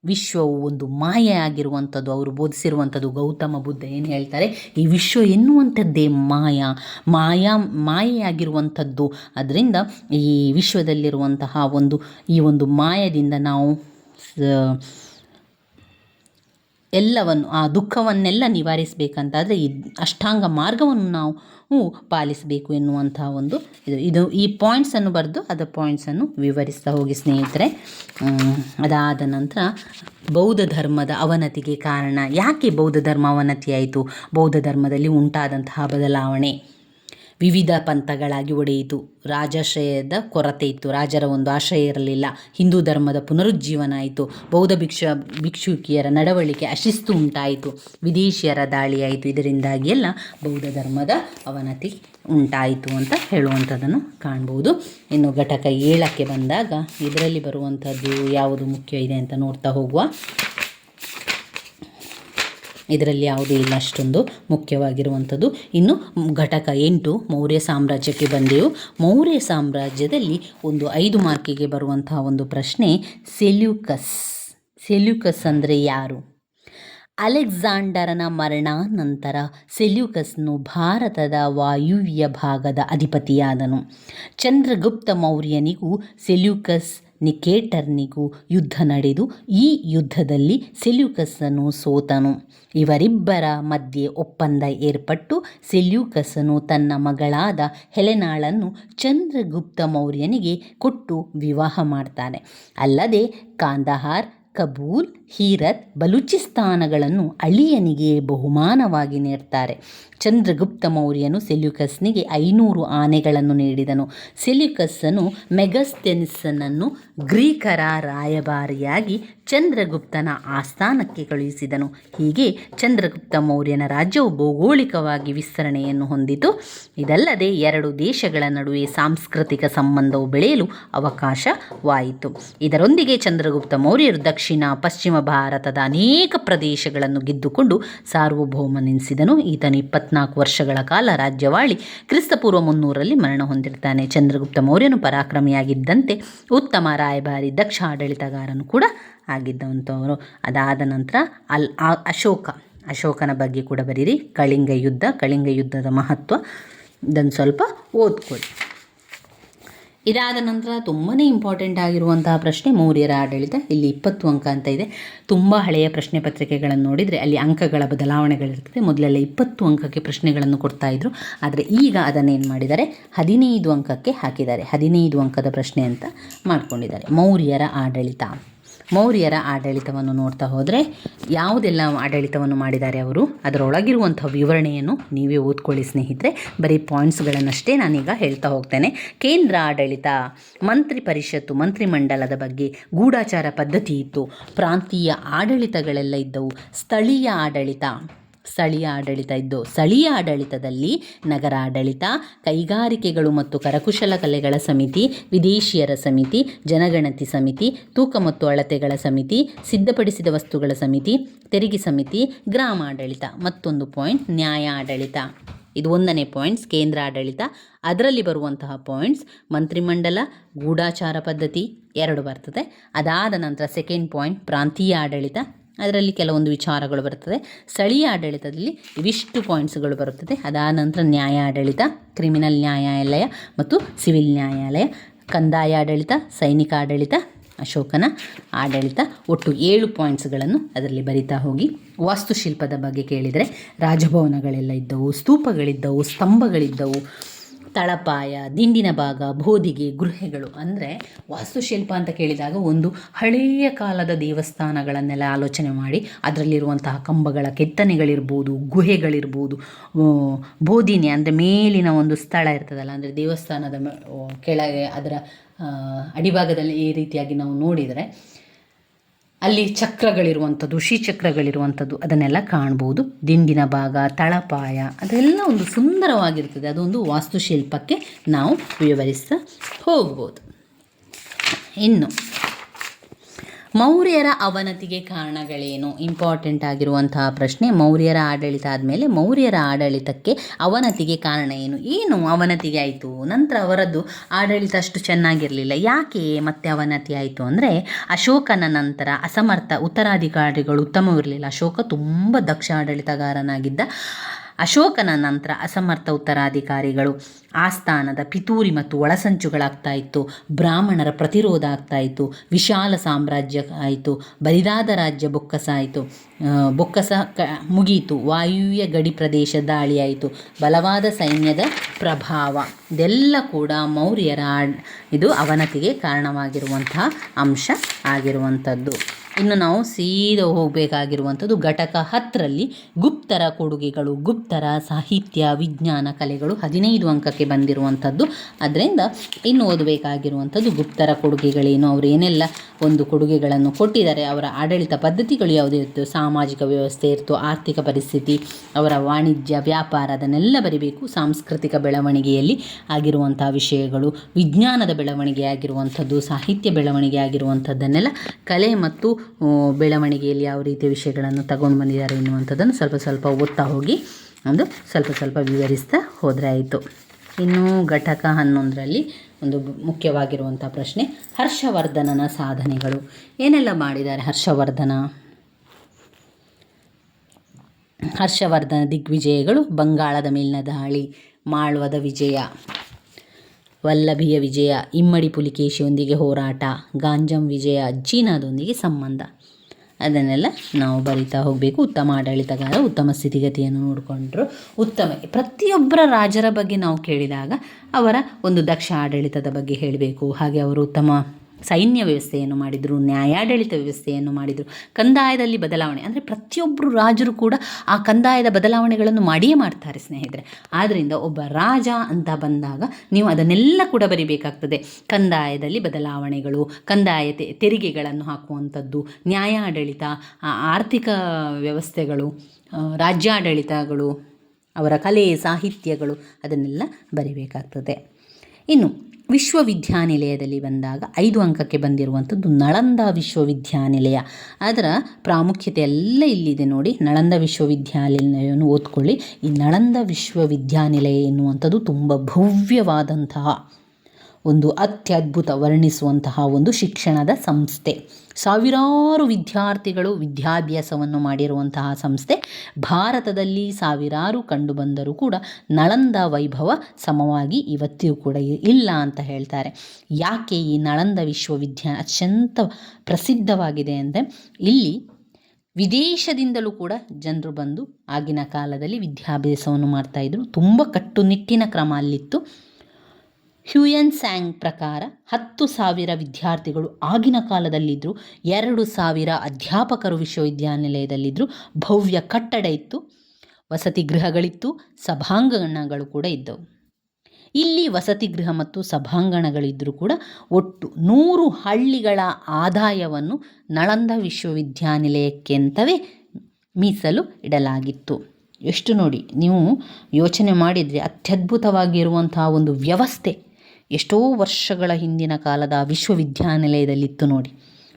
ವಿಶ್ವವು ಒಂದು ಮಾಯೆ ಆಗಿರುವಂಥದ್ದು, ಅವರು ಬೋಧಿಸಿರುವಂಥದ್ದು. ಗೌತಮ ಬುದ್ಧ ಏನು ಹೇಳ್ತಾರೆ? ಈ ವಿಶ್ವ ಎನ್ನುವಂಥದ್ದೇ ಮಾಯ. ಮಾಯಾ, ಮಾಯೆಯಾಗಿರುವಂಥದ್ದು. ಅದರಿಂದ ಈ ವಿಶ್ವದಲ್ಲಿರುವಂತಹ ಒಂದು, ಈ ಒಂದು ಮಾಯದಿಂದ ನಾವು ಎಲ್ಲವನ್ನು, ಆ ದುಃಖವನ್ನೆಲ್ಲ ನಿವಾರಿಸಬೇಕಂತಾದರೆ ಈ ಅಷ್ಟಾಂಗ ಮಾರ್ಗವನ್ನು ನಾವು ಪಾಲಿಸಬೇಕು ಎನ್ನುವಂಥ ಒಂದು ಇದು. ಇದು ಈ ಪಾಯಿಂಟ್ಸನ್ನು ಬರೆದು ಅದರ ಪಾಯಿಂಟ್ಸನ್ನು ವಿವರಿಸ್ತಾ ಹೋಗಿ ಸ್ನೇಹಿತರೆ. ಅದಾದ ನಂತರ ಬೌದ್ಧ ಧರ್ಮದ ಅವನತಿಗೆ ಕಾರಣ. ಯಾಕೆ ಬೌದ್ಧ ಧರ್ಮ ಅವನತಿಯಾಯಿತು ಬೌದ್ಧ ಧರ್ಮದಲ್ಲಿ ಉಂಟಾದಂತಹ ಬದಲಾವಣೆ. ವಿವಿಧ ಪಂಥಗಳಾಗಿ ಒಡೆಯಿತು. ರಾಜಾಶ್ರಯದ ಕೊರತೆ ಇತ್ತು. ರಾಜರ ಒಂದು ಆಶ್ರಯ ಇರಲಿಲ್ಲ. ಹಿಂದೂ ಧರ್ಮದ ಪುನರುಜ್ಜೀವನ ಆಯಿತು. ಬೌದ್ಧ ಭಿಕ್ಷ ಭಿಕ್ಷುಕಿಯರ ನಡವಳಿಕೆ ಅಶಿಸ್ತು ಉಂಟಾಯಿತು. ವಿದೇಶಿಯರ ದಾಳಿಯಾಯಿತು ಇದರಿಂದಾಗಿ ಎಲ್ಲ ಬೌದ್ಧ ಧರ್ಮದ ಅವನತಿ ಉಂಟಾಯಿತು ಅಂತ ಹೇಳುವಂಥದ್ದನ್ನು ಕಾಣ್ಬೋದು. ಇನ್ನು ಘಟಕ ಏಳಕ್ಕೆ ಬಂದಾಗ ಇದರಲ್ಲಿ ಬರುವಂಥದ್ದು ಯಾವುದು ಮುಖ್ಯ ಇದೆ ಅಂತ ನೋಡ್ತಾ ಹೋಗುವ ಇದರಲ್ಲಿ ಯಾವುದೂ ಇಲ್ಲ ಅಷ್ಟೊಂದು ಮುಖ್ಯವಾಗಿರುವಂಥದ್ದು. ಇನ್ನು ಘಟಕ ಎಂಟು, ಮೌರ್ಯ ಸಾಮ್ರಾಜ್ಯಕ್ಕೆ ಬಂದೆವು ಮೌರ್ಯ ಸಾಮ್ರಾಜ್ಯದಲ್ಲಿ ಒಂದು ಐದು ಮಾರ್ಕಿಗೆ ಬರುವಂತಹ ಒಂದು ಪ್ರಶ್ನೆ ಸೆಲ್ಯೂಕಸ್. ಸೆಲ್ಯೂಕಸ್ ಅಂದರೆ ಯಾರು? ಅಲೆಕ್ಸಾಂಡರನ ಮರಣಾನಂತರ ಸೆಲ್ಯೂಕಸ್ನು ಭಾರತದ ವಾಯುವ್ಯ ಭಾಗದ ಅಧಿಪತಿಯಾದನು. ಚಂದ್ರಗುಪ್ತ ಮೌರ್ಯನಿಗೂ ಸೆಲ್ಯೂಕಸ್ ನಿಕೇಟರ್ನಿಗೂ ಯುದ್ಧ ನಡೆದು ಈ ಯುದ್ಧದಲ್ಲಿ ಸೆಲ್ಯೂಕಸನು ಸೋತನು. ಇವರಿಬ್ಬರ ಮಧ್ಯೆ ಒಪ್ಪಂದ ಏರ್ಪಟ್ಟು ಸೆಲ್ಯೂಕಸನು ತನ್ನ ಮಗಳಾದ ಹೆಲೆನಾಳನ್ನು ಚಂದ್ರಗುಪ್ತ ಮೌರ್ಯನಿಗೆ ಕೊಟ್ಟು ವಿವಾಹ ಮಾಡ್ತಾನೆ. ಅಲ್ಲದೆ ಕಾಂದಹಾರ್, ಕಬೂಲ್, ಹೀರತ್, ಬಲೂಚಿಸ್ತಾನಗಳನ್ನು ಅಳಿಯನಿಗೆ ಬಹುಮಾನವಾಗಿ ನೀಡ್ತಾರೆ. ಚಂದ್ರಗುಪ್ತ ಮೌರ್ಯನು ಸೆಲ್ಯುಕಸ್ನಿಗೆ ಐನೂರು ಆನೆಗಳನ್ನು ನೀಡಿದನು. ಸೆಲ್ಯುಕಸ್ಸನು ಮೆಗಸ್ತೆನಿಸನನ್ನು ಗ್ರೀಕರ ರಾಯಭಾರಿಯಾಗಿ ಚಂದ್ರಗುಪ್ತನ ಆಸ್ಥಾನಕ್ಕೆ ಕಳುಹಿಸಿದನು. ಹೀಗೆ ಚಂದ್ರಗುಪ್ತ ಮೌರ್ಯನ ರಾಜ್ಯವು ಭೌಗೋಳಿಕವಾಗಿ ವಿಸ್ತರಣೆಯನ್ನು ಹೊಂದಿತು. ಇದಲ್ಲದೆ ಎರಡು ದೇಶಗಳ ನಡುವೆ ಸಾಂಸ್ಕೃತಿಕ ಸಂಬಂಧವು ಬೆಳೆಯಲು ಅವಕಾಶವಾಯಿತು. ಇದರೊಂದಿಗೆ ಚಂದ್ರಗುಪ್ತ ಮೌರ್ಯರು ದಕ್ಷಿಣ, ಪಶ್ಚಿಮ ಭಾರತದ ಅನೇಕ ಪ್ರದೇಶಗಳನ್ನು ಗೆದ್ದುಕೊಂಡು ಸಾರ್ವಭೌಮನೆನಿಸಿದನು. ಈತನು ಇಪ್ಪತ್ನಾಲ್ಕು ವರ್ಷಗಳ ಕಾಲ ರಾಜ್ಯವಾಳಿ ಕ್ರಿಸ್ತಪೂರ್ವ ಮುನ್ನೂರಲ್ಲಿ ಮರಣ ಹೊಂದಿರ್ತಾನೆ. ಚಂದ್ರಗುಪ್ತ ಮೌರ್ಯನು ಪರಾಕ್ರಮಿಯಾಗಿದ್ದಂತೆ ಉತ್ತಮ ರಾಯಭಾರಿ ದಕ್ಷ ಆಡಳಿತಗಾರನು ಕೂಡ ಆಗಿದ್ದಂಥವರು ಅದಾದ ನಂತರ ಅಲ್ ಅಶೋಕ, ಅಶೋಕನ ಬಗ್ಗೆ ಕೂಡ ಬರೀರಿ. ಕಳಿಂಗ ಯುದ್ಧ, ಕಳಿಂಗ ಯುದ್ಧದ ಮಹತ್ವ ಇದನ್ನು ಸ್ವಲ್ಪ ಓದ್ಕೊಳ್ಳಿ. ಇದಾದ ನಂತರ ತುಂಬಾ ಇಂಪಾರ್ಟೆಂಟ್ ಆಗಿರುವಂತಹ ಪ್ರಶ್ನೆ ಮೌರ್ಯರ ಆಡಳಿತ. ಇಲ್ಲಿ ಇಪ್ಪತ್ತು ಅಂಕ ಅಂತ ಇದೆ. ತುಂಬ ಹಳೆಯ ಪ್ರಶ್ನೆ ಪತ್ರಿಕೆಗಳನ್ನು ನೋಡಿದರೆ ಅಲ್ಲಿ ಅಂಕಗಳ ಬದಲಾವಣೆಗಳಿರ್ತದೆ. ಮೊದಲೆಲ್ಲ ಇಪ್ಪತ್ತು ಅಂಕಕ್ಕೆ ಪ್ರಶ್ನೆಗಳನ್ನು ಕೊಡ್ತಾ ಇದ್ರು. ಆದರೆ ಈಗ ಅದನ್ನೇನು ಮಾಡಿದ್ದಾರೆ? ಹದಿನೈದು ಅಂಕಕ್ಕೆ ಹಾಕಿದ್ದಾರೆ. ಹದಿನೈದು ಅಂಕದ ಪ್ರಶ್ನೆ ಅಂತ ಮಾಡ್ಕೊಂಡಿದ್ದಾರೆ. ಮೌರ್ಯರ ಆಡಳಿತ. ಮೌರ್ಯರ ಆಡಳಿತವನ್ನು ನೋಡ್ತಾ ಹೋದರೆ ಯಾವುದೆಲ್ಲ ಆಡಳಿತವನ್ನು ಮಾಡಿದ್ದಾರೆ ಅವರು? ಅದರೊಳಗಿರುವಂಥ ವಿವರಣೆಯನ್ನು ನೀವೇ ಓದ್ಕೊಳ್ಳಿ ಸ್ನೇಹಿತರೆ. ಬರೀ ಪಾಯಿಂಟ್ಸ್ಗಳನ್ನಷ್ಟೇ ನಾನೀಗ ಹೇಳ್ತಾ ಹೋಗ್ತೇನೆ. ಕೇಂದ್ರ ಆಡಳಿತ, ಮಂತ್ರಿ ಪರಿಷತ್ತು, ಮಂತ್ರಿಮಂಡಲದ ಬಗ್ಗೆ ಗೂಢಾಚಾರ ಪದ್ಧತಿ ಇತ್ತು. ಪ್ರಾಂತೀಯ ಆಡಳಿತಗಳೆಲ್ಲ ಇದ್ದವು. ಸ್ಥಳೀಯ ಆಡಳಿತ. ಸ್ಥಳೀಯ ಆಡಳಿತ ಇದ್ದು, ಸ್ಥಳೀಯ ಆಡಳಿತದಲ್ಲಿ ನಗರ ಆಡಳಿತ, ಕೈಗಾರಿಕೆಗಳು ಮತ್ತು ಕರಕುಶಲ ಕಲೆಗಳ ಸಮಿತಿ, ವಿದೇಶಿಯರ ಸಮಿತಿ, ಜನಗಣತಿ ಸಮಿತಿ, ತೂಕ ಮತ್ತು ಅಳತೆಗಳ ಸಮಿತಿ, ಸಿದ್ಧಪಡಿಸಿದ ವಸ್ತುಗಳ ಸಮಿತಿ, ತೆರಿಗೆ ಸಮಿತಿ, ಗ್ರಾಮ ಆಡಳಿತ. ಮತ್ತೊಂದು ಪಾಯಿಂಟ್, ನ್ಯಾಯ ಆಡಳಿತ. ಇದು ಒಂದನೇ ಪಾಯಿಂಟ್ಸ್, ಕೇಂದ್ರ ಆಡಳಿತ. ಅದರಲ್ಲಿ ಬರುವಂತಹ ಪಾಯಿಂಟ್ಸ್, ಮಂತ್ರಿಮಂಡಲ, ಗೂಢಾಚಾರ ಪದ್ಧತಿ, ಎರಡು ಬರ್ತದೆ. ಅದಾದ ನಂತರ ಸೆಕೆಂಡ್ ಪಾಯಿಂಟ್ ಪ್ರಾಂತೀಯ ಆಡಳಿತ. ಅದರಲ್ಲಿ ಕೆಲವೊಂದು ವಿಚಾರಗಳು ಬರ್ತದೆ ಸ್ಥಳೀಯ ಆಡಳಿತದಲ್ಲಿ ಇವಿಷ್ಟು ಪಾಯಿಂಟ್ಸ್ಗಳು ಬರುತ್ತದೆ. ಅದಾದ ನಂತರ ನ್ಯಾಯ ಆಡಳಿತ ಕ್ರಿಮಿನಲ್ ನ್ಯಾಯಾಲಯ ಮತ್ತು ಸಿವಿಲ್ ನ್ಯಾಯಾಲಯ. ಕಂದಾಯ ಆಡಳಿತ, ಸೈನಿಕ ಆಡಳಿತ, ಅಶೋಕನ ಆಡಳಿತ. ಒಟ್ಟು ಏಳು ಪಾಯಿಂಟ್ಸ್ಗಳನ್ನು ಅದರಲ್ಲಿ ಬರಿತಾ ಹೋಗಿ. ವಾಸ್ತುಶಿಲ್ಪದ ಬಗ್ಗೆ ಕೇಳಿದರೆ ರಾಜಭವನಗಳೆಲ್ಲ ಇದ್ದವು, ಸ್ತೂಪಗಳಿದ್ದವು, ಸ್ತಂಭಗಳಿದ್ದವು. ತಳಪಾಯ, ದಿಂಡಿನ ಭಾಗ ಬೋದಿಗೆ ಗೃಹೆಗಳು. ಅಂದರೆ ವಾಸ್ತುಶಿಲ್ಪ ಅಂತ ಕೇಳಿದಾಗ ಒಂದು ಹಳೆಯ ಕಾಲದ ದೇವಸ್ಥಾನಗಳನ್ನೆಲ್ಲ ಆಲೋಚನೆ ಮಾಡಿ ಅದರಲ್ಲಿರುವಂತಹ ಕಂಬಗಳ ಕೆತ್ತನೆಗಳಿರ್ಬೋದು, ಗುಹೆಗಳಿರ್ಬೋದು ಬೋಧಿನಿ ಅಂದರೆ ಮೇಲಿನ ಒಂದು ಸ್ಥಳ ಇರ್ತದಲ್ಲ, ಅಂದರೆ ದೇವಸ್ಥಾನದ ಕೆಳಗೆ ಅದರ ಅಡಿಭಾಗದಲ್ಲಿ ಈ ರೀತಿಯಾಗಿ ನಾವು ನೋಡಿದರೆ ಅಲ್ಲಿ ಚಕ್ರಗಳಿರುವಂಥದ್ದು ಶ್ರೀಚಕ್ರಗಳಿರುವಂಥದ್ದು ಅದನ್ನೆಲ್ಲ ಕಾಣ್ಬೋದು. ದಿಂಡಿನ ಭಾಗ, ತಳಪಾಯ, ಅದೆಲ್ಲ ಒಂದು ಸುಂದರವಾಗಿರ್ತದೆ. ಅದೊಂದು ವಾಸ್ತುಶಿಲ್ಪಕ್ಕೆ ನಾವು ವಿವರಿಸ್ತಾ ಹೋಗ್ಬೋದು. ಇನ್ನು ಮೌರ್ಯರ ಅವನತಿಗೆ ಕಾರಣಗಳೇನು? ಇಂಪಾರ್ಟೆಂಟ್ ಆಗಿರುವಂತಹ ಪ್ರಶ್ನೆ. ಮೌರ್ಯರ ಆಡಳಿತ ಆದಮೇಲೆ ಮೌರ್ಯರ ಆಡಳಿತಕ್ಕೆ ಅವನತಿಗೆ ಕಾರಣ ಏನು? ಏನು ಅವನತಿಗೆ ಆಯಿತು? ನಂತರ ಅವರದ್ದು ಆಡಳಿತ ಅಷ್ಟು ಚೆನ್ನಾಗಿರಲಿಲ್ಲ. ಯಾಕೆ ಮತ್ತೆ ಅವನತಿ ಆಯಿತು ಅಂದರೆ ಅಶೋಕನ ನಂತರ ಅಸಮರ್ಥ ಉತ್ತರಾಧಿಕಾರಿಗಳು ಉತ್ತಮವಿರಲಿಲ್ಲ. ಅಶೋಕ ತುಂಬ ದಕ್ಷ ಆಡಳಿತಗಾರನಾಗಿದ್ದ. ಅಶೋಕನ ನಂತರ ಅಸಮರ್ಥ ಉತ್ತರಾಧಿಕಾರಿಗಳು. ಆಸ್ಥಾನದ ಪಿತೂರಿ ಮತ್ತು ಒಳಸಂಚುಗಳಾಗ್ತಾ ಇತ್ತು. ಬ್ರಾಹ್ಮಣರ ಪ್ರತಿರೋಧ ಆಗ್ತಾ ಇತ್ತು. ವಿಶಾಲ ಸಾಮ್ರಾಜ್ಯ ಆಯಿತು. ಬರಿದಾದ ರಾಜ್ಯ ಬೊಕ್ಕಸ ಆಯಿತು ಬೊಕ್ಕಸ ಕ, ಮುಗೀತು. ವಾಯುವ್ಯ ಗಡಿ ಪ್ರದೇಶ ದಾಳಿಯಾಯಿತು. ಬಲವಾದ ಸೈನ್ಯದ ಪ್ರಭಾವ. ಇದೆಲ್ಲ ಕೂಡ ಮೌರ್ಯರ ಇದು ಅವನತಿಗೆ ಕಾರಣವಾಗಿರುವಂತಹ ಅಂಶ ಆಗಿರುವಂಥದ್ದು. ಇನ್ನು ನಾವು ಸೀದಾ ಹೋಗಬೇಕಾಗಿರುವಂಥದ್ದು ಘಟಕ ಹತ್ತರಲ್ಲಿ ಗುಪ್ತರ ಕೊಡುಗೆಗಳು, ಗುಪ್ತರ ಸಾಹಿತ್ಯ, ವಿಜ್ಞಾನ ಕಲೆಗಳು ಹದಿನೈದು ಅಂಕಕ್ಕೆ ಬಂದಿರುವಂಥದ್ದು. ಅದರಿಂದ ಇನ್ನು ಓದಬೇಕಾಗಿರುವಂಥದ್ದು ಗುಪ್ತರ ಕೊಡುಗೆಗಳೇನು, ಅವರು ಏನೆಲ್ಲ ಒಂದು ಕೊಡುಗೆಗಳನ್ನು ಕೊಟ್ಟಿದ್ದಾರೆ, ಅವರ ಆಡಳಿತ ಪದ್ಧತಿಗಳು ಯಾವುದೇ ಇತ್ತು, ಸಾಮಾಜಿಕ ವ್ಯವಸ್ಥೆ ಇರ್ತು, ಆರ್ಥಿಕ ಪರಿಸ್ಥಿತಿ, ಅವರ ವಾಣಿಜ್ಯ, ವ್ಯಾಪಾರ, ಅದನ್ನೆಲ್ಲ ಬರಿಬೇಕು, ಸಾಂಸ್ಕೃತಿಕ ಬೆಳವಣಿಗೆಯಲ್ಲಿ ಆಗಿರುವಂಥ ವಿಷಯಗಳು, ವಿಜ್ಞಾನದ ಬೆಳವಣಿಗೆ ಆಗಿರುವಂಥದ್ದು, ಸಾಹಿತ್ಯ ಬೆಳವಣಿಗೆ ಆಗಿರುವಂಥದ್ದನ್ನೆಲ್ಲ ಕಲೆ ಮತ್ತು ಬೆಳವಣಿಗೆಯಲ್ಲಿ ಯಾವ ರೀತಿಯ ವಿಷಯಗಳನ್ನು ತಗೊಂಡು ಬಂದಿದ್ದಾರೆ ಎನ್ನುವಂಥದ್ದನ್ನು ಸ್ವಲ್ಪ ಸ್ವಲ್ಪ ಓದ್ತಾ ಹೋಗಿ ಒಂದು ಸ್ವಲ್ಪ ಸ್ವಲ್ಪ ವಿವರಿಸ್ತಾ ಹೋದರೆ ಆಯಿತು ಇನ್ನು ಘಟಕ ಹನ್ನೊಂದರಲ್ಲಿ ಒಂದು ಮುಖ್ಯವಾಗಿರುವಂಥ ಪ್ರಶ್ನೆ, ಹರ್ಷವರ್ಧನನ ಸಾಧನೆಗಳು. ಏನೆಲ್ಲ ಮಾಡಿದ್ದಾರೆ ಹರ್ಷವರ್ಧನ? ಹರ್ಷವರ್ಧನ ದಿಗ್ವಿಜಯಗಳು ಬಂಗಾಳದ ಮೇಲಿನ ದಾಳಿ, ಮಾಳ್ವದ ವಿಜಯ. ವಲ್ಲಭಿಯ ವಿಜಯ, ಇಮ್ಮಡಿ ಪುಲಿಕೇಶಿಯೊಂದಿಗೆ ಹೋರಾಟ, ಗಾಂಜಂ ವಿಜಯ ಚೀನಾದೊಂದಿಗೆ ಸಂಬಂಧ. ಅದನ್ನೆಲ್ಲ ನಾವು ಬರಿತಾ ಹೋಗಬೇಕು. ಉತ್ತಮ ಆಡಳಿತಗಾರ, ಉತ್ತಮ ಸ್ಥಿತಿಗತಿಯನ್ನು ನೋಡಿಕೊಂಡ್ರು ಉತ್ತಮ. ಪ್ರತಿಯೊಬ್ಬರ ರಾಜರ ಬಗ್ಗೆ ನಾವು ಕೇಳಿದಾಗ ಅವರ ಒಂದು ದಕ್ಷ ಆಡಳಿತದ ಬಗ್ಗೆ ಹೇಳಬೇಕು. ಹಾಗೆ ಅವರು ಉತ್ತಮ ಸೈನ್ಯ ವ್ಯವಸ್ಥೆಯನ್ನು ಮಾಡಿದರು, ನ್ಯಾಯಾಡಳಿತ ವ್ಯವಸ್ಥೆಯನ್ನು ಮಾಡಿದರು, ಕಂದಾಯದಲ್ಲಿ ಬದಲಾವಣೆ. ಅಂದರೆ ಪ್ರತಿಯೊಬ್ಬರು ರಾಜರು ಕೂಡ ಆ ಕಂದಾಯದ ಬದಲಾವಣೆಗಳನ್ನು ಮಾಡಿಯೇ ಮಾಡ್ತಾರೆ ಸ್ನೇಹಿತರೆ. ಆದ್ದರಿಂದ ಒಬ್ಬ ರಾಜ ಅಂತ ಬಂದಾಗ ನೀವು ಅದನ್ನೆಲ್ಲ ಕೂಡ ಬರಿಬೇಕಾಗ್ತದೆ. ಕಂದಾಯದಲ್ಲಿ ಬದಲಾವಣೆಗಳು ಕಂದಾಯತೆ ತೆರಿಗೆಗಳನ್ನು ಹಾಕುವಂಥದ್ದು, ನ್ಯಾಯಾಡಳಿತ ಆರ್ಥಿಕ ವ್ಯವಸ್ಥೆಗಳು ರಾಜ್ಯಾಡಳಿತಗಳು, ಅವರ ಕಲೆ, ಸಾಹಿತ್ಯಗಳು ಅದನ್ನೆಲ್ಲ ಬರಿಬೇಕಾಗ್ತದೆ. ಇನ್ನು ವಿಶ್ವವಿದ್ಯಾನಿಲಯದಲ್ಲಿ ಬಂದಾಗ ಐದು ಅಂಕಕ್ಕೆ ಬಂದಿರುವಂಥದ್ದು ನಳಂದ ವಿಶ್ವವಿದ್ಯಾನಿಲಯ. ಅದರ ಪ್ರಾಮುಖ್ಯತೆ ಎಲ್ಲ ಇಲ್ಲಿದೆ ನೋಡಿ. ನಳಂದ ವಿಶ್ವವಿದ್ಯಾನಿಲಯವನ್ನು ಓದ್ಕೊಳ್ಳಿ. ಈ ನಳಂದ ವಿಶ್ವವಿದ್ಯಾನಿಲಯ ಎನ್ನುವಂಥದ್ದು ತುಂಬ ಭವ್ಯವಾದಂತಹ ಒಂದು ಅತ್ಯದ್ಭುತ ವರ್ಣಿಸುವಂತಹ ಒಂದು ಶಿಕ್ಷಣದ ಸಂಸ್ಥೆ. ಸಾವಿರಾರು ವಿದ್ಯಾರ್ಥಿಗಳು ವಿದ್ಯಾಭ್ಯಾಸವನ್ನು ಮಾಡಿರುವಂತಹ ಸಂಸ್ಥೆ. ಭಾರತದಲ್ಲಿ ಸಾವಿರಾರು ಕಂಡುಬಂದರೂ ಕೂಡ ನಳಂದ ವೈಭವ ಸಮವಾಗಿ ಇವತ್ತಿಗೂ ಕೂಡ ಇಲ್ಲ ಅಂತ ಹೇಳ್ತಾರೆ. ಯಾಕೆ ಈ ನಳಂದ ವಿಶ್ವವಿದ್ಯಾ ಅತ್ಯಂತ ಪ್ರಸಿದ್ಧವಾಗಿದೆ ಅಂದರೆ ಇಲ್ಲಿ ವಿದೇಶದಿಂದಲೂ ಕೂಡ ಜನರು ಬಂದು ಆಗಿನ ಕಾಲದಲ್ಲಿ ವಿದ್ಯಾಭ್ಯಾಸವನ್ನು ಮಾಡ್ತಾಯಿದ್ರು ತುಂಬ ಕಟ್ಟುನಿಟ್ಟಿನ ಕ್ರಮ ಅಲ್ಲಿತ್ತು. ಹ್ಯೂಯನ್ ಸ್ಯಾಂಗ್ ಪ್ರಕಾರ ಹತ್ತು ಸಾವಿರ ವಿದ್ಯಾರ್ಥಿಗಳು ಆಗಿನ ಕಾಲದಲ್ಲಿದ್ದರು ಎರಡು ಸಾವಿರ ಅಧ್ಯಾಪಕರು ವಿಶ್ವವಿದ್ಯಾನಿಲಯದಲ್ಲಿದ್ದರು ಭವ್ಯ ಕಟ್ಟಡ ಇತ್ತು, ವಸತಿ ಗೃಹಗಳಿತ್ತು, ಸಭಾಂಗಣಗಳು ಕೂಡ ಇದ್ದವು. ಇಲ್ಲಿ ವಸತಿ ಗೃಹ ಮತ್ತು ಸಭಾಂಗಣಗಳಿದ್ದರೂ ಕೂಡ ಒಟ್ಟು ನೂರು ಹಳ್ಳಿಗಳ ಆದಾಯವನ್ನು ನಳಂದ ವಿಶ್ವವಿದ್ಯಾನಿಲಯಕ್ಕೆಂತವೇ ಮೀಸಲು ಇಡಲಾಗಿತ್ತು. ಎಷ್ಟು ನೋಡಿ, ನೀವು ಯೋಚನೆ ಮಾಡಿದರೆ ಅತ್ಯದ್ಭುತವಾಗಿರುವಂತಹ ಒಂದು ವ್ಯವಸ್ಥೆ. ಎಷ್ಟೋ ವರ್ಷಗಳ ಹಿಂದಿನ ಕಾಲದ ವಿಶ್ವವಿದ್ಯಾನಿಲಯದಲ್ಲಿತ್ತು ನೋಡಿ.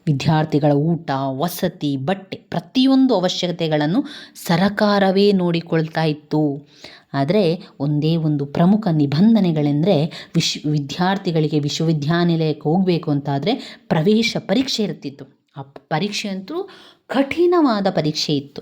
ವಿದ್ಯಾರ್ಥಿಗಳ ಊಟ, ವಸತಿ, ಬಟ್ಟೆ ಪ್ರತಿಯೊಂದು ಅವಶ್ಯಕತೆಗಳನ್ನು ಸರಕಾರವೇ ನೋಡಿಕೊಳ್ತಾ ಇತ್ತು. ಆದರೆ ಒಂದೇ ಒಂದು ಪ್ರಮುಖ ನಿಬಂಧನೆಗಳೆಂದರೆ ವಿಶ್, ವಿದ್ಯಾರ್ಥಿಗಳಿಗೆ ವಿಶ್ವವಿದ್ಯಾನಿಲಯಕ್ಕೆ ಹೋಗಬೇಕು ಅಂತಾದರೆ ಪ್ರವೇಶ ಪರೀಕ್ಷೆ ಇರ್ತಿತ್ತು. ಆ ಪರೀಕ್ಷೆ ಅಂತೂ ಕಠಿಣವಾದ ಪರೀಕ್ಷೆ ಇತ್ತು.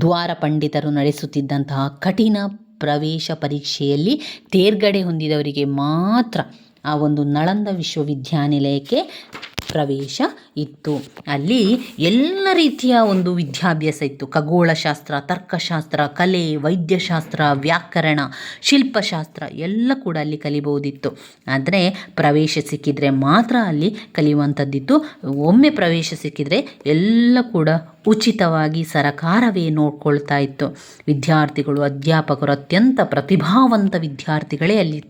ದ್ವಾರ ಪಂಡಿತರು ನಡೆಸುತ್ತಿದ್ದಂತಹ ಕಠಿಣ ಪ್ರವೇಶ ಪರೀಕ್ಷೆಯಲ್ಲಿ ತೇರ್ಗಡೆ ಹೊಂದಿದವರಿಗೆ ಮಾತ್ರ ಆ ಒಂದು ನಳಂದ ವಿಶ್ವವಿದ್ಯಾನಿಲಯಕ್ಕೆ ಪ್ರವೇಶ ಇತ್ತು. ಅಲ್ಲಿ ಎಲ್ಲ ರೀತಿಯ ಒಂದು ವಿದ್ಯಾಭ್ಯಾಸ ಇತ್ತು. ಖಗೋಳಶಾಸ್ತ್ರ, ತರ್ಕಶಾಸ್ತ್ರ, ಕಲೆ, ವೈದ್ಯಶಾಸ್ತ್ರ, ವ್ಯಾಕರಣ, ಶಿಲ್ಪಶಾಸ್ತ್ರ ಎಲ್ಲ ಕೂಡ ಅಲ್ಲಿ ಕಲಿಬಹುದಿತ್ತು. ಆದರೆ ಪ್ರವೇಶ ಸಿಕ್ಕಿದರೆ ಮಾತ್ರ ಅಲ್ಲಿ ಕಲಿಯುವಂಥದ್ದಿತ್ತು. ಒಮ್ಮೆ ಪ್ರವೇಶ ಸಿಕ್ಕಿದರೆ ಎಲ್ಲ ಕೂಡ ಉಚಿತವಾಗಿ ಸರಕಾರವೇ ನೋಡ್ಕೊಳ್ತಾ ಇತ್ತು. ವಿದ್ಯಾರ್ಥಿಗಳು, ಅಧ್ಯಾಪಕರು ಅತ್ಯಂತ ಪ್ರತಿಭಾವಂತ ವಿದ್ಯಾರ್ಥಿಗಳೇ ಅಲ್ಲಿ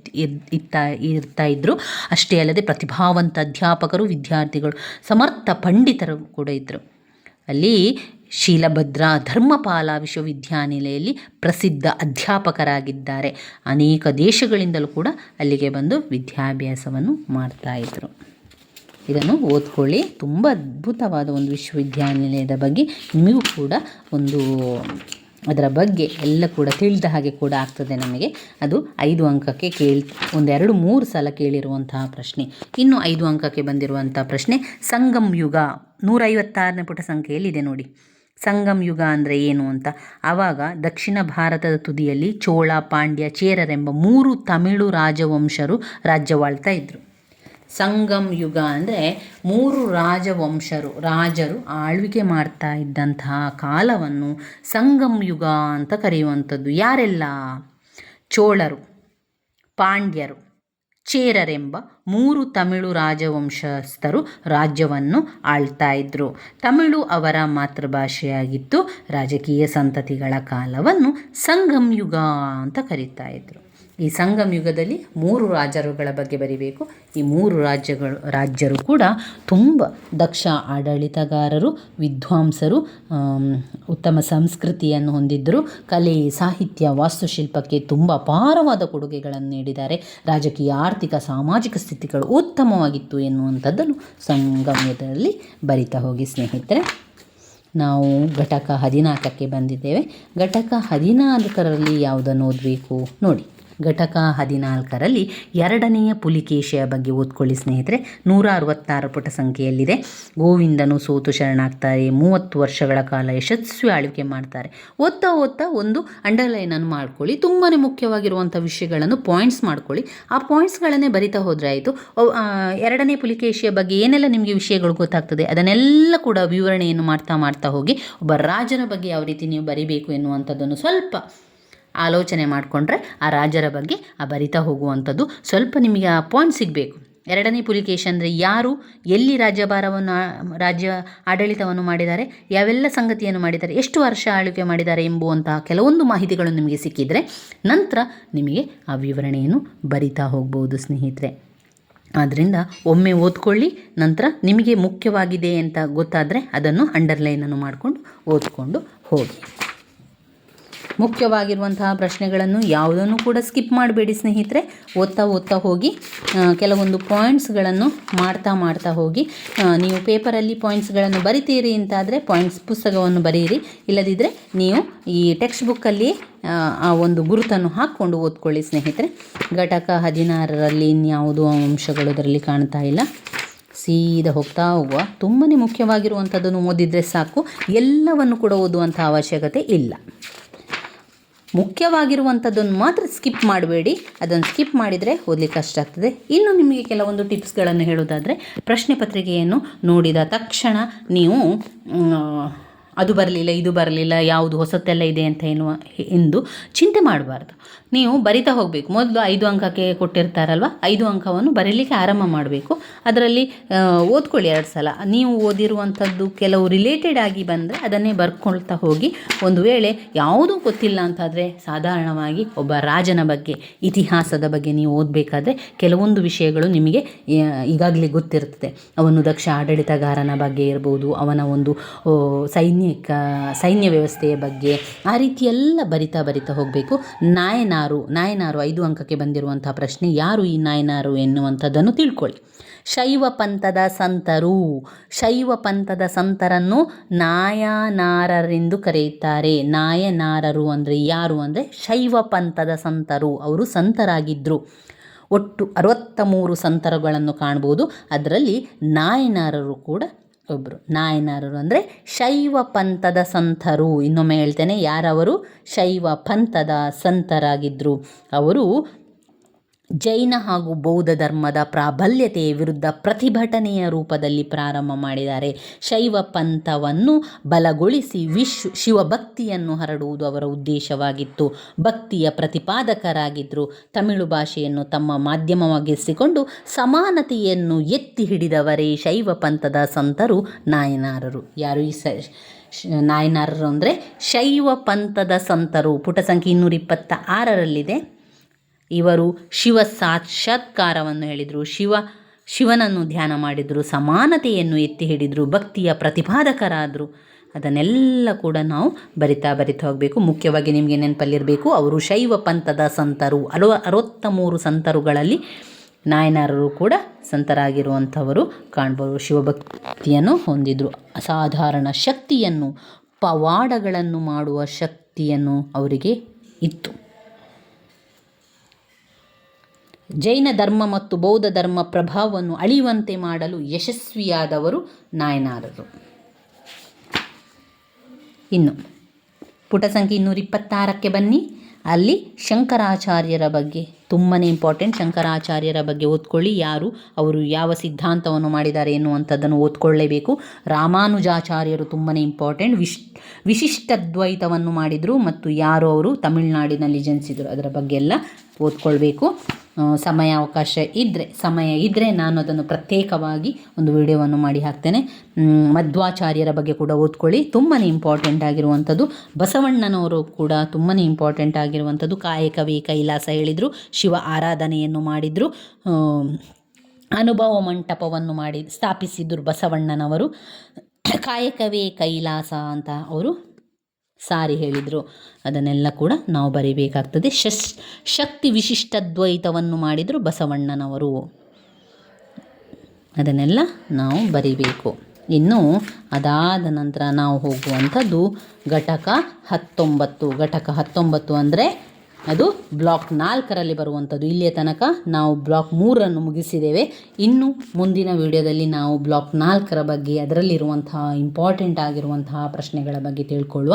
ಇತ್ತ, ಇರ್ತಾ ಇದ್ದರು ಅಷ್ಟೇ ಅಲ್ಲದೆ ಪ್ರತಿಭಾವಂತ ಅಧ್ಯಾಪಕರು, ವಿದ್ಯಾರ್ಥಿಗಳು, ಸಮರ್ಥ ಪಂಡಿತರು ಕೂಡ ಇದ್ದರು ಅಲ್ಲಿ ಶೀಲಭದ್ರ ಧರ್ಮಪಾಲ ವಿಶ್ವವಿದ್ಯಾನಿಲಯಲ್ಲಿ ಪ್ರಸಿದ್ಧ ಅಧ್ಯಾಪಕರಾಗಿದ್ದಾರೆ. ಅನೇಕ ದೇಶಗಳಿಂದಲೂ ಕೂಡ ಅಲ್ಲಿಗೆ ಬಂದು ವಿದ್ಯಾಭ್ಯಾಸವನ್ನು ಮಾಡ್ತಾಯಿದ್ರು ಇದನ್ನು ಓದ್ಕೊಳ್ಳಿ. ತುಂಬ ಅದ್ಭುತವಾದ ಒಂದು ವಿಶ್ವವಿದ್ಯಾನಿಲಯದ ಬಗ್ಗೆ ನಿಮಗೂ ಕೂಡ ಒಂದು ಅದರ ಬಗ್ಗೆ ಎಲ್ಲ ಕೂಡ ತಿಳಿದ ಹಾಗೆ ಕೂಡ ಆಗ್ತದೆ ನಮಗೆ. ಅದು ಐದು ಅಂಕಕ್ಕೆ ಕೇಳ್ ಒಂದೆರಡು ಮೂರು ಸಲ ಕೇಳಿರುವಂತಹ ಪ್ರಶ್ನೆ. ಇನ್ನು ಐದು ಅಂಕಕ್ಕೆ ಬಂದಿರುವಂಥ ಪ್ರಶ್ನೆ, ಸಂಗಮ್ ಯುಗ ನೂರೈವತ್ತಾರನೇ ಪುಟ ಸಂಖ್ಯೆಯಲ್ಲಿದೆ ನೋಡಿ. ಸಂಗಮ್ ಯುಗ ಅಂದರೆ ಏನು ಅಂತ? ಆವಾಗ ದಕ್ಷಿಣ ಭಾರತದ ತುದಿಯಲ್ಲಿ ಚೋಳ, ಪಾಂಡ್ಯ, ಚೇರರೆಂಬ ಮೂರು ತಮಿಳು ರಾಜವಂಶರು ರಾಜ್ಯವಾಳ್ತಾ ಇದ್ದರು ಸಂಗಮ್ ಯುಗ ಅಂದರೆ ಮೂರು ರಾಜವಂಶರು, ರಾಜರು ಆಳ್ವಿಕೆ ಮಾಡ್ತಾ ಇದ್ದಂತಹ ಕಾಲವನ್ನು ಸಂಗಮ್ ಯುಗ ಅಂತ ಕರೆಯುವಂಥದ್ದು. ಯಾರೆಲ್ಲ? ಚೋಳರು, ಪಾಂಡ್ಯರು, ಚೇರರೆಂಬ ಮೂರು ತಮಿಳು ರಾಜವಂಶಸ್ಥರು ರಾಜ್ಯವನ್ನು ಆಳ್ತಾ ಇದ್ದರು ತಮಿಳು ಅವರ ಮಾತೃಭಾಷೆಯಾಗಿತ್ತು ರಾಜಕೀಯ ಸಂತತಿಗಳ ಕಾಲವನ್ನು ಸಂಗಮ್ ಯುಗ ಅಂತ ಕರೀತಾ ಇದ್ರು. ಈ ಸಂಗಮ ಯುಗದಲ್ಲಿ ಮೂರು ರಾಜರುಗಳ ಬಗ್ಗೆ ಬರೀಬೇಕು. ಈ ಮೂರು ರಾಜ್ಯಗಳು, ರಾಜ್ಯರು ಕೂಡ ತುಂಬ ದಕ್ಷ ಆಡಳಿತಗಾರರು, ವಿದ್ವಾಂಸರು ಉತ್ತಮ ಸಂಸ್ಕೃತಿಯನ್ನು ಹೊಂದಿದ್ದರು. ಕಲೆ, ಸಾಹಿತ್ಯ, ವಾಸ್ತುಶಿಲ್ಪಕ್ಕೆ ತುಂಬ ಅಪಾರವಾದ ಕೊಡುಗೆಗಳನ್ನು ನೀಡಿದ್ದಾರೆ. ರಾಜಕೀಯ, ಆರ್ಥಿಕ, ಸಾಮಾಜಿಕ ಸ್ಥಿತಿಗಳು ಉತ್ತಮವಾಗಿತ್ತು ಎನ್ನುವಂಥದ್ದನ್ನು ಸಂಗಮದಲ್ಲಿ ಬರಿತಾ ಹೋಗಿ ಸ್ನೇಹಿತರೆ. ನಾವು ಘಟಕ ಹದಿನಾಲ್ಕಕ್ಕೆ ಬಂದಿದ್ದೇವೆ. ಘಟಕ ಹದಿನಾಲ್ಕರಲ್ಲಿ ಯಾವುದನ್ನು ಓದಬೇಕು? ನೋಡಿ. ಘಟಕ ಹದಿನಾಲ್ಕರಲ್ಲಿ ಎರಡನೆಯ ಪುಲಿಕೇಶಿಯ ಬಗ್ಗೆ ಓದ್ಕೊಳ್ಳಿ ಸ್ನೇಹಿತರೆ. ನೂರ ಅರವತ್ತಾರು ಪುಟ ಸಂಖ್ಯೆಯಲ್ಲಿದೆ. ಗೋವಿಂದನು ಸೋತು ಶರಣಾಗ್ತಾರೆ. ಮೂವತ್ತು ವರ್ಷಗಳ ಕಾಲ ಯಶಸ್ವಿ ಆಳ್ವಿಕೆ ಮಾಡ್ತಾರೆ. ಓದ್ತಾ ಓದ್ತಾ ಒಂದು ಅಂಡರ್ಲೈನನ್ನು ಮಾಡ್ಕೊಳ್ಳಿ. ತುಂಬಾ ಮುಖ್ಯವಾಗಿರುವಂಥ ವಿಷಯಗಳನ್ನು ಪಾಯಿಂಟ್ಸ್ ಮಾಡ್ಕೊಳ್ಳಿ. ಆ ಪಾಯಿಂಟ್ಸ್ಗಳನ್ನೇ ಬರಿತಾ ಹೋದರೆ ಆಯಿತು. ಎರಡನೇ ಪುಲಿಕೇಶಿಯ ಬಗ್ಗೆ ಏನೆಲ್ಲ ನಿಮಗೆ ವಿಷಯಗಳು ಗೊತ್ತಾಗ್ತದೆ ಅದನ್ನೆಲ್ಲ ಕೂಡ ವಿವರಣೆಯನ್ನು ಮಾಡ್ತಾ ಮಾಡ್ತಾ ಹೋಗಿ ಒಬ್ಬ ರಾಜನ ಬಗ್ಗೆ ಯಾವ ರೀತಿ ನೀವು ಬರಿಬೇಕು ಎನ್ನುವಂಥದ್ದನ್ನು ಸ್ವಲ್ಪ ಆಲೋಚನೆ ಮಾಡಿಕೊಂಡ್ರೆ ಆ ರಾಜರ ಬಗ್ಗೆ ಆ ಬರಿತಾ ಹೋಗುವಂಥದ್ದು ಸ್ವಲ್ಪ ನಿಮಗೆ ಆ ಪಾಯಿಂಟ್ ಸಿಗಬೇಕು. ಎರಡನೇ ಪುಲಿಕೇಶಿ ಅಂದರೆ ಯಾರು, ಎಲ್ಲಿ ರಾಜ್ಯಭಾರವನ್ನು ರಾಜ್ಯ ಆಡಳಿತವನ್ನು ಮಾಡಿದ್ದಾರೆ, ಯಾವೆಲ್ಲ ಸಂಗತಿಯನ್ನು ಮಾಡಿದ್ದಾರೆ, ಎಷ್ಟು ವರ್ಷ ಆಳ್ವಿಕೆ ಮಾಡಿದ್ದಾರೆ ಎಂಬುವಂತಹ ಕೆಲವೊಂದು ಮಾಹಿತಿಗಳು ನಿಮಗೆ ಸಿಕ್ಕಿದರೆ ನಂತರ ನಿಮಗೆ ಆ ವಿವರಣೆಯನ್ನು ಬರಿತಾ ಹೋಗ್ಬೋದು ಸ್ನೇಹಿತರೆ. ಆದ್ದರಿಂದ ಒಮ್ಮೆ ಓದ್ಕೊಳ್ಳಿ, ನಂತರ ನಿಮಗೆ ಮುಖ್ಯವಾಗಿದೆ ಅಂತ ಗೊತ್ತಾದರೆ ಅದನ್ನು ಅಂಡರ್ಲೈನನ್ನು ಮಾಡಿಕೊಂಡು ಓದ್ಕೊಂಡು ಹೋಗಿ. ಮುಖ್ಯವಾಗಿರುವಂತಹ ಪ್ರಶ್ನೆಗಳನ್ನು ಯಾವುದನ್ನು ಕೂಡ ಸ್ಕಿಪ್ ಮಾಡಬೇಡಿ ಸ್ನೇಹಿತರೆ. ಓದ್ತಾ ಓದ್ತಾ ಹೋಗಿ ಕೆಲವೊಂದು ಪಾಯಿಂಟ್ಸ್ಗಳನ್ನು ಮಾಡ್ತಾ ಮಾಡ್ತಾ ಹೋಗಿ. ನೀವು ಪೇಪರಲ್ಲಿ ಪಾಯಿಂಟ್ಸ್ಗಳನ್ನು ಬರಿತೀರಿ ಅಂತಾದರೆ ಪಾಯಿಂಟ್ಸ್ ಪುಸ್ತಕವನ್ನು ಬರೆಯಿರಿ ಇಲ್ಲದಿದ್ದರೆ ನೀವು ಈ ಟೆಕ್ಸ್ಟ್ ಬುಕ್ಕಲ್ಲಿ ಆ ಒಂದು ಗುರುತನ್ನು ಹಾಕ್ಕೊಂಡು ಓದ್ಕೊಳ್ಳಿ ಸ್ನೇಹಿತರೆ. ಘಟಕ ಹದಿನಾರರಲ್ಲಿ ಇನ್ಯಾವುದೋ ಅಂಶಗಳು ಅದರಲ್ಲಿ ಕಾಣ್ತಾ ಇಲ್ಲ. ಸೀದಾ ಹೋಗ್ತಾ ಹೋಗುವ. ತುಂಬಾ ಮುಖ್ಯವಾಗಿರುವಂಥದ್ದನ್ನು ಓದಿದರೆ ಸಾಕು. ಎಲ್ಲವನ್ನು ಕೂಡ ಓದುವಂಥ ಅವಶ್ಯಕತೆ ಇಲ್ಲ. ಮುಖ್ಯವಾಗಿರುವಂಥದ್ದನ್ನು ಮಾತ್ರ ಸ್ಕಿಪ್ ಮಾಡಬೇಡಿ. ಅದನ್ನು ಸ್ಕಿಪ್ ಮಾಡಿದರೆ ಓದಲಿಕ್ಕೆ ಕಷ್ಟ ಆಗ್ತದೆ. ಇನ್ನು ನಿಮಗೆ ಕೆಲವೊಂದು ಟಿಪ್ಸ್ಗಳನ್ನು ಹೇಳೋದಾದರೆ ಪ್ರಶ್ನೆ ಪತ್ರಿಕೆಯನ್ನು ನೋಡಿದ ತಕ್ಷಣ ನೀವು ಅದು ಬರಲಿಲ್ಲ, ಇದು ಬರಲಿಲ್ಲ, ಯಾವುದು ಹೊಸತೆಲ್ಲ ಇದೆ ಅಂತ ಎನ್ನುವ, ಎಂದು ಚಿಂತೆ ಮಾಡಬಾರ್ದು. ನೀವು ಬರಿತಾ ಹೋಗಬೇಕು. ಮೊದಲು ಐದು ಅಂಕಕ್ಕೆ ಕೊಟ್ಟಿರ್ತಾರಲ್ವ? ಐದು ಅಂಕವನ್ನು ಬರೀಲಿಕ್ಕೆ ಆರಂಭ ಮಾಡಬೇಕು. ಅದರಲ್ಲಿ ಓದ್ಕೊಳ್ಳಿ ಎರಡು ಸಲ. ನೀವು ಓದಿರುವಂಥದ್ದು ಕೆಲವು ರಿಲೇಟೆಡ್ ಆಗಿ ಬಂದರೆ ಅದನ್ನೇ ಬರ್ಕೊಳ್ತಾ ಹೋಗಿ. ಒಂದು ವೇಳೆ ಯಾವುದೂ ಗೊತ್ತಿಲ್ಲ ಅಂತಾದರೆ ಸಾಧಾರಣವಾಗಿ ಒಬ್ಬ ರಾಜನ ಬಗ್ಗೆ ಇತಿಹಾಸದ ಬಗ್ಗೆ ನೀವು ಓದಬೇಕಾದ್ರೆ ಕೆಲವೊಂದು ವಿಷಯಗಳು ನಿಮಗೆ ಈಗಾಗಲೇ ಗೊತ್ತಿರ್ತದೆ ಅವನು ದಕ್ಷ ಆಡಳಿತಗಾರನ ಬಗ್ಗೆ ಇರ್ಬೋದು ಅವನ ಒಂದು ಓ, ಸೈನಿಕ ಸೈನ್ಯ ವ್ಯವಸ್ಥೆಯ ಬಗ್ಗೆ ಆ ರೀತಿ ಎಲ್ಲ ಬರಿತಾ ಬರಿತಾ ಹೋಗಬೇಕು. ನಾಯನಾರು ನಾಯನಾರು ಐದು ಅಂಕಕ್ಕೆ ಬಂದಿರುವಂಥ ಪ್ರಶ್ನೆ ಯಾರು ಈ ನಾಯನಾರು ಎನ್ನುವಂಥದ್ದನ್ನು ತಿಳ್ಕೊಳ್ಳಿ. ಶೈವ ಪಂಥದ ಸಂತರು. ಶೈವ ಪಂಥದ ಸಂತರನ್ನು ನಾಯನಾರರೆಂದು ಕರೆಯುತ್ತಾರೆ. ನಾಯನಾರರು ಅಂದರೆ ಯಾರು ಅಂದರೆ ಶೈವ ಪಂಥದ ಸಂತರು. ಅವರು ಸಂತರಾಗಿದ್ದರು ಒಟ್ಟು ಅರವತ್ತ ಮೂರು ಸಂತರುಗಳನ್ನು ಕಾಣ್ಬೋದು. ಅದರಲ್ಲಿ ನಾಯನಾರರು ಕೂಡ ಒಬ್ಬರು ನಾಯನಾರರು ಅಂದರೆ ಶೈವ ಪಂಥದ ಸಂತರು. ಇನ್ನೊಮ್ಮೆ ಹೇಳ್ತೇನೆ ಯಾರವರು? ಶೈವ ಪಂಥದ ಸಂತರಾಗಿದ್ದರು ಅವರು ಜೈನ ಹಾಗೂ ಬೌದ್ಧ ಧರ್ಮದ ಪ್ರಾಬಲ್ಯತೆಯ ವಿರುದ್ಧ ಪ್ರತಿಭಟನೆಯ ರೂಪದಲ್ಲಿ ಪ್ರಾರಂಭ ಮಾಡಿದ್ದಾರೆ. ಶೈವ ಪಂಥವನ್ನು ಬಲಗೊಳಿಸಿ ವಿಶ್ವ ಶಿವಭಕ್ತಿಯನ್ನು ಹರಡುವುದು ಅವರ ಉದ್ದೇಶವಾಗಿತ್ತು. ಭಕ್ತಿಯ ಪ್ರತಿಪಾದಕರಾಗಿದ್ದರು. ತಮಿಳು ಭಾಷೆಯನ್ನು ತಮ್ಮ ಮಾಧ್ಯಮವಾಗಿಸಿಕೊಂಡು ಸಮಾನತೆಯನ್ನು ಎತ್ತಿ ಹಿಡಿದವರೇ ಶೈವ ಪಂಥದ ಸಂತರು ನಾಯನಾರರು. ಯಾರು ಈ ಸ ನಾಯನಾರರು ಅಂದರೆ ಶೈವ ಪಂಥದ ಸಂತರು. ಪುಟ ಸಂಖ್ಯೆ ಇನ್ನೂರ ಇಪ್ಪತ್ತ ಆರರಲ್ಲಿದೆ ಇವರು ಶಿವ ಸಾಕ್ಷಾತ್ಕಾರವನ್ನು ಹೇಳಿದರು, ಶಿವ, ಶಿವನನ್ನು ಧ್ಯಾನ ಮಾಡಿದರು, ಸಮಾನತೆಯನ್ನು ಎತ್ತಿ ಹಿಡಿದರು, ಭಕ್ತಿಯ ಪ್ರತಿಪಾದಕರಾದರು. ಅದನ್ನೆಲ್ಲ ಕೂಡ ನಾವು ಬರಿತಾ ಬರಿತಾ ಹೋಗಬೇಕು. ಮುಖ್ಯವಾಗಿ ನಿಮಗೆ ನೆನಪಲ್ಲಿರಬೇಕು, ಅವರು ಶೈವ ಪಂಥದ ಸಂತರು ಅಲೋ ಅರವತ್ತ ಮೂರು ಸಂತರುಗಳಲ್ಲಿ ನಾಯನಾರರು ಕೂಡ ಸಂತರಾಗಿರುವಂಥವರು ಕಾಣ್ಬೋದು. ಶಿವಭಕ್ತಿಯನ್ನು ಹೊಂದಿದ್ರು. ಅಸಾಧಾರಣ ಶಕ್ತಿಯನ್ನು, ಪವಾಡಗಳನ್ನು ಮಾಡುವ ಶಕ್ತಿಯನ್ನು ಅವರಿಗೆ ಇತ್ತು. ಜೈನ ಧರ್ಮ ಮತ್ತು ಬೌದ್ಧ ಧರ್ಮ ಪ್ರಭಾವವನ್ನು ಅಳಿಯುವಂತೆ ಮಾಡಲು ಯಶಸ್ವಿಯಾದವರು ನಾಯನಾರರು. ಇನ್ನು ಪುಟ ಸಂಖ್ಯೆ ಇನ್ನೂರ ಇಪ್ಪತ್ತಾರಕ್ಕೆ ಬನ್ನಿ. ಅಲ್ಲಿ ಶಂಕರಾಚಾರ್ಯರ ಬಗ್ಗೆ ತುಂಬಾ ಇಂಪಾರ್ಟೆಂಟ್ ಶಂಕರಾಚಾರ್ಯರ ಬಗ್ಗೆ ಓದ್ಕೊಳ್ಳಿ. ಯಾರು, ಅವರು ಯಾವ ಸಿದ್ಧಾಂತವನ್ನು ಮಾಡಿದ್ದಾರೆ ಎನ್ನುವಂಥದ್ದನ್ನು ಓದ್ಕೊಳ್ಳೇಬೇಕು. ರಾಮಾನುಜಾಚಾರ್ಯರು ತುಂಬಾ ಇಂಪಾರ್ಟೆಂಟ್ ವಿಶ್, ವಿಶಿಷ್ಟದ್ವೈತವನ್ನು ಮಾಡಿದರು ಮತ್ತು ಯಾರು ಅವರು, ತಮಿಳುನಾಡಿನಲ್ಲಿ ಜನಿಸಿದರು. ಅದರ ಬಗ್ಗೆ ಎಲ್ಲ ಓದ್ಕೊಳ್ಬೇಕು. ಸಮಯ ಅವಕಾಶ ಇದ್ದರೆ ಸಮಯ ಇದ್ದರೆ ನಾನು ಅದನ್ನು ಪ್ರತ್ಯೇಕವಾಗಿ ಒಂದು ವಿಡಿಯೋವನ್ನು ಮಾಡಿ ಹಾಕ್ತೇನೆ. ಮಧ್ವಾಚಾರ್ಯರ ಬಗ್ಗೆ ಕೂಡ ಓದ್ಕೊಳ್ಳಿ. ತುಂಬಾ ಇಂಪಾರ್ಟೆಂಟ್ ಆಗಿರುವಂಥದ್ದು. ಬಸವಣ್ಣನವರು ಕೂಡ ತುಂಬಾ ಇಂಪಾರ್ಟೆಂಟ್ ಆಗಿರುವಂಥದ್ದು. ಕಾಯಕವೇ ಕೈಲಾಸ ಹೇಳಿದರು. ಶಿವ ಆರಾಧನೆಯನ್ನು ಮಾಡಿದರು. ಅನುಭವ ಮಂಟಪವನ್ನು ಮಾಡಿ ಸ್ಥಾಪಿಸಿದ್ರು ಬಸವಣ್ಣನವರು. ಕಾಯಕವೇ ಕೈಲಾಸ ಅಂತ ಅವರು ಸಾರಿ ಹೇಳಿದರು. ಅದನ್ನೆಲ್ಲ ಕೂಡ ನಾವು ಬರೀಬೇಕಾಗ್ತದೆ. ಶಸ್ ಶಕ್ತಿ ವಿಶಿಷ್ಟ ದ್ವೈತವನ್ನು ಮಾಡಿದರು ಬಸವಣ್ಣನವರು. ಅದನ್ನೆಲ್ಲ ನಾವು ಬರಿಬೇಕು. ಇನ್ನು ಅದಾದ ನಂತರ ನಾವು ಹೋಗುವಂಥದ್ದು ಘಟಕ ಹತ್ತೊಂಬತ್ತು. ಘಟಕ ಹತ್ತೊಂಬತ್ತು ಅಂದರೆ ಅದು ಬ್ಲಾಕ್ ನಾಲ್ಕರಲ್ಲಿ ಬರುವಂಥದ್ದು. ಇಲ್ಲಿಯ ತನಕ ನಾವು ಬ್ಲಾಕ್ ಮೂರನ್ನು ಮುಗಿಸಿದ್ದೇವೆ. ಇನ್ನು ಮುಂದಿನ ವಿಡಿಯೋದಲ್ಲಿ ನಾವು ಬ್ಲಾಕ್ ನಾಲ್ಕರ ಬಗ್ಗೆ, ಅದರಲ್ಲಿರುವಂತಹ ಇಂಪಾರ್ಟೆಂಟ್ ಆಗಿರುವಂತಹ ಪ್ರಶ್ನೆಗಳ ಬಗ್ಗೆ ತಿಳ್ಕೊಳ್ಳುವ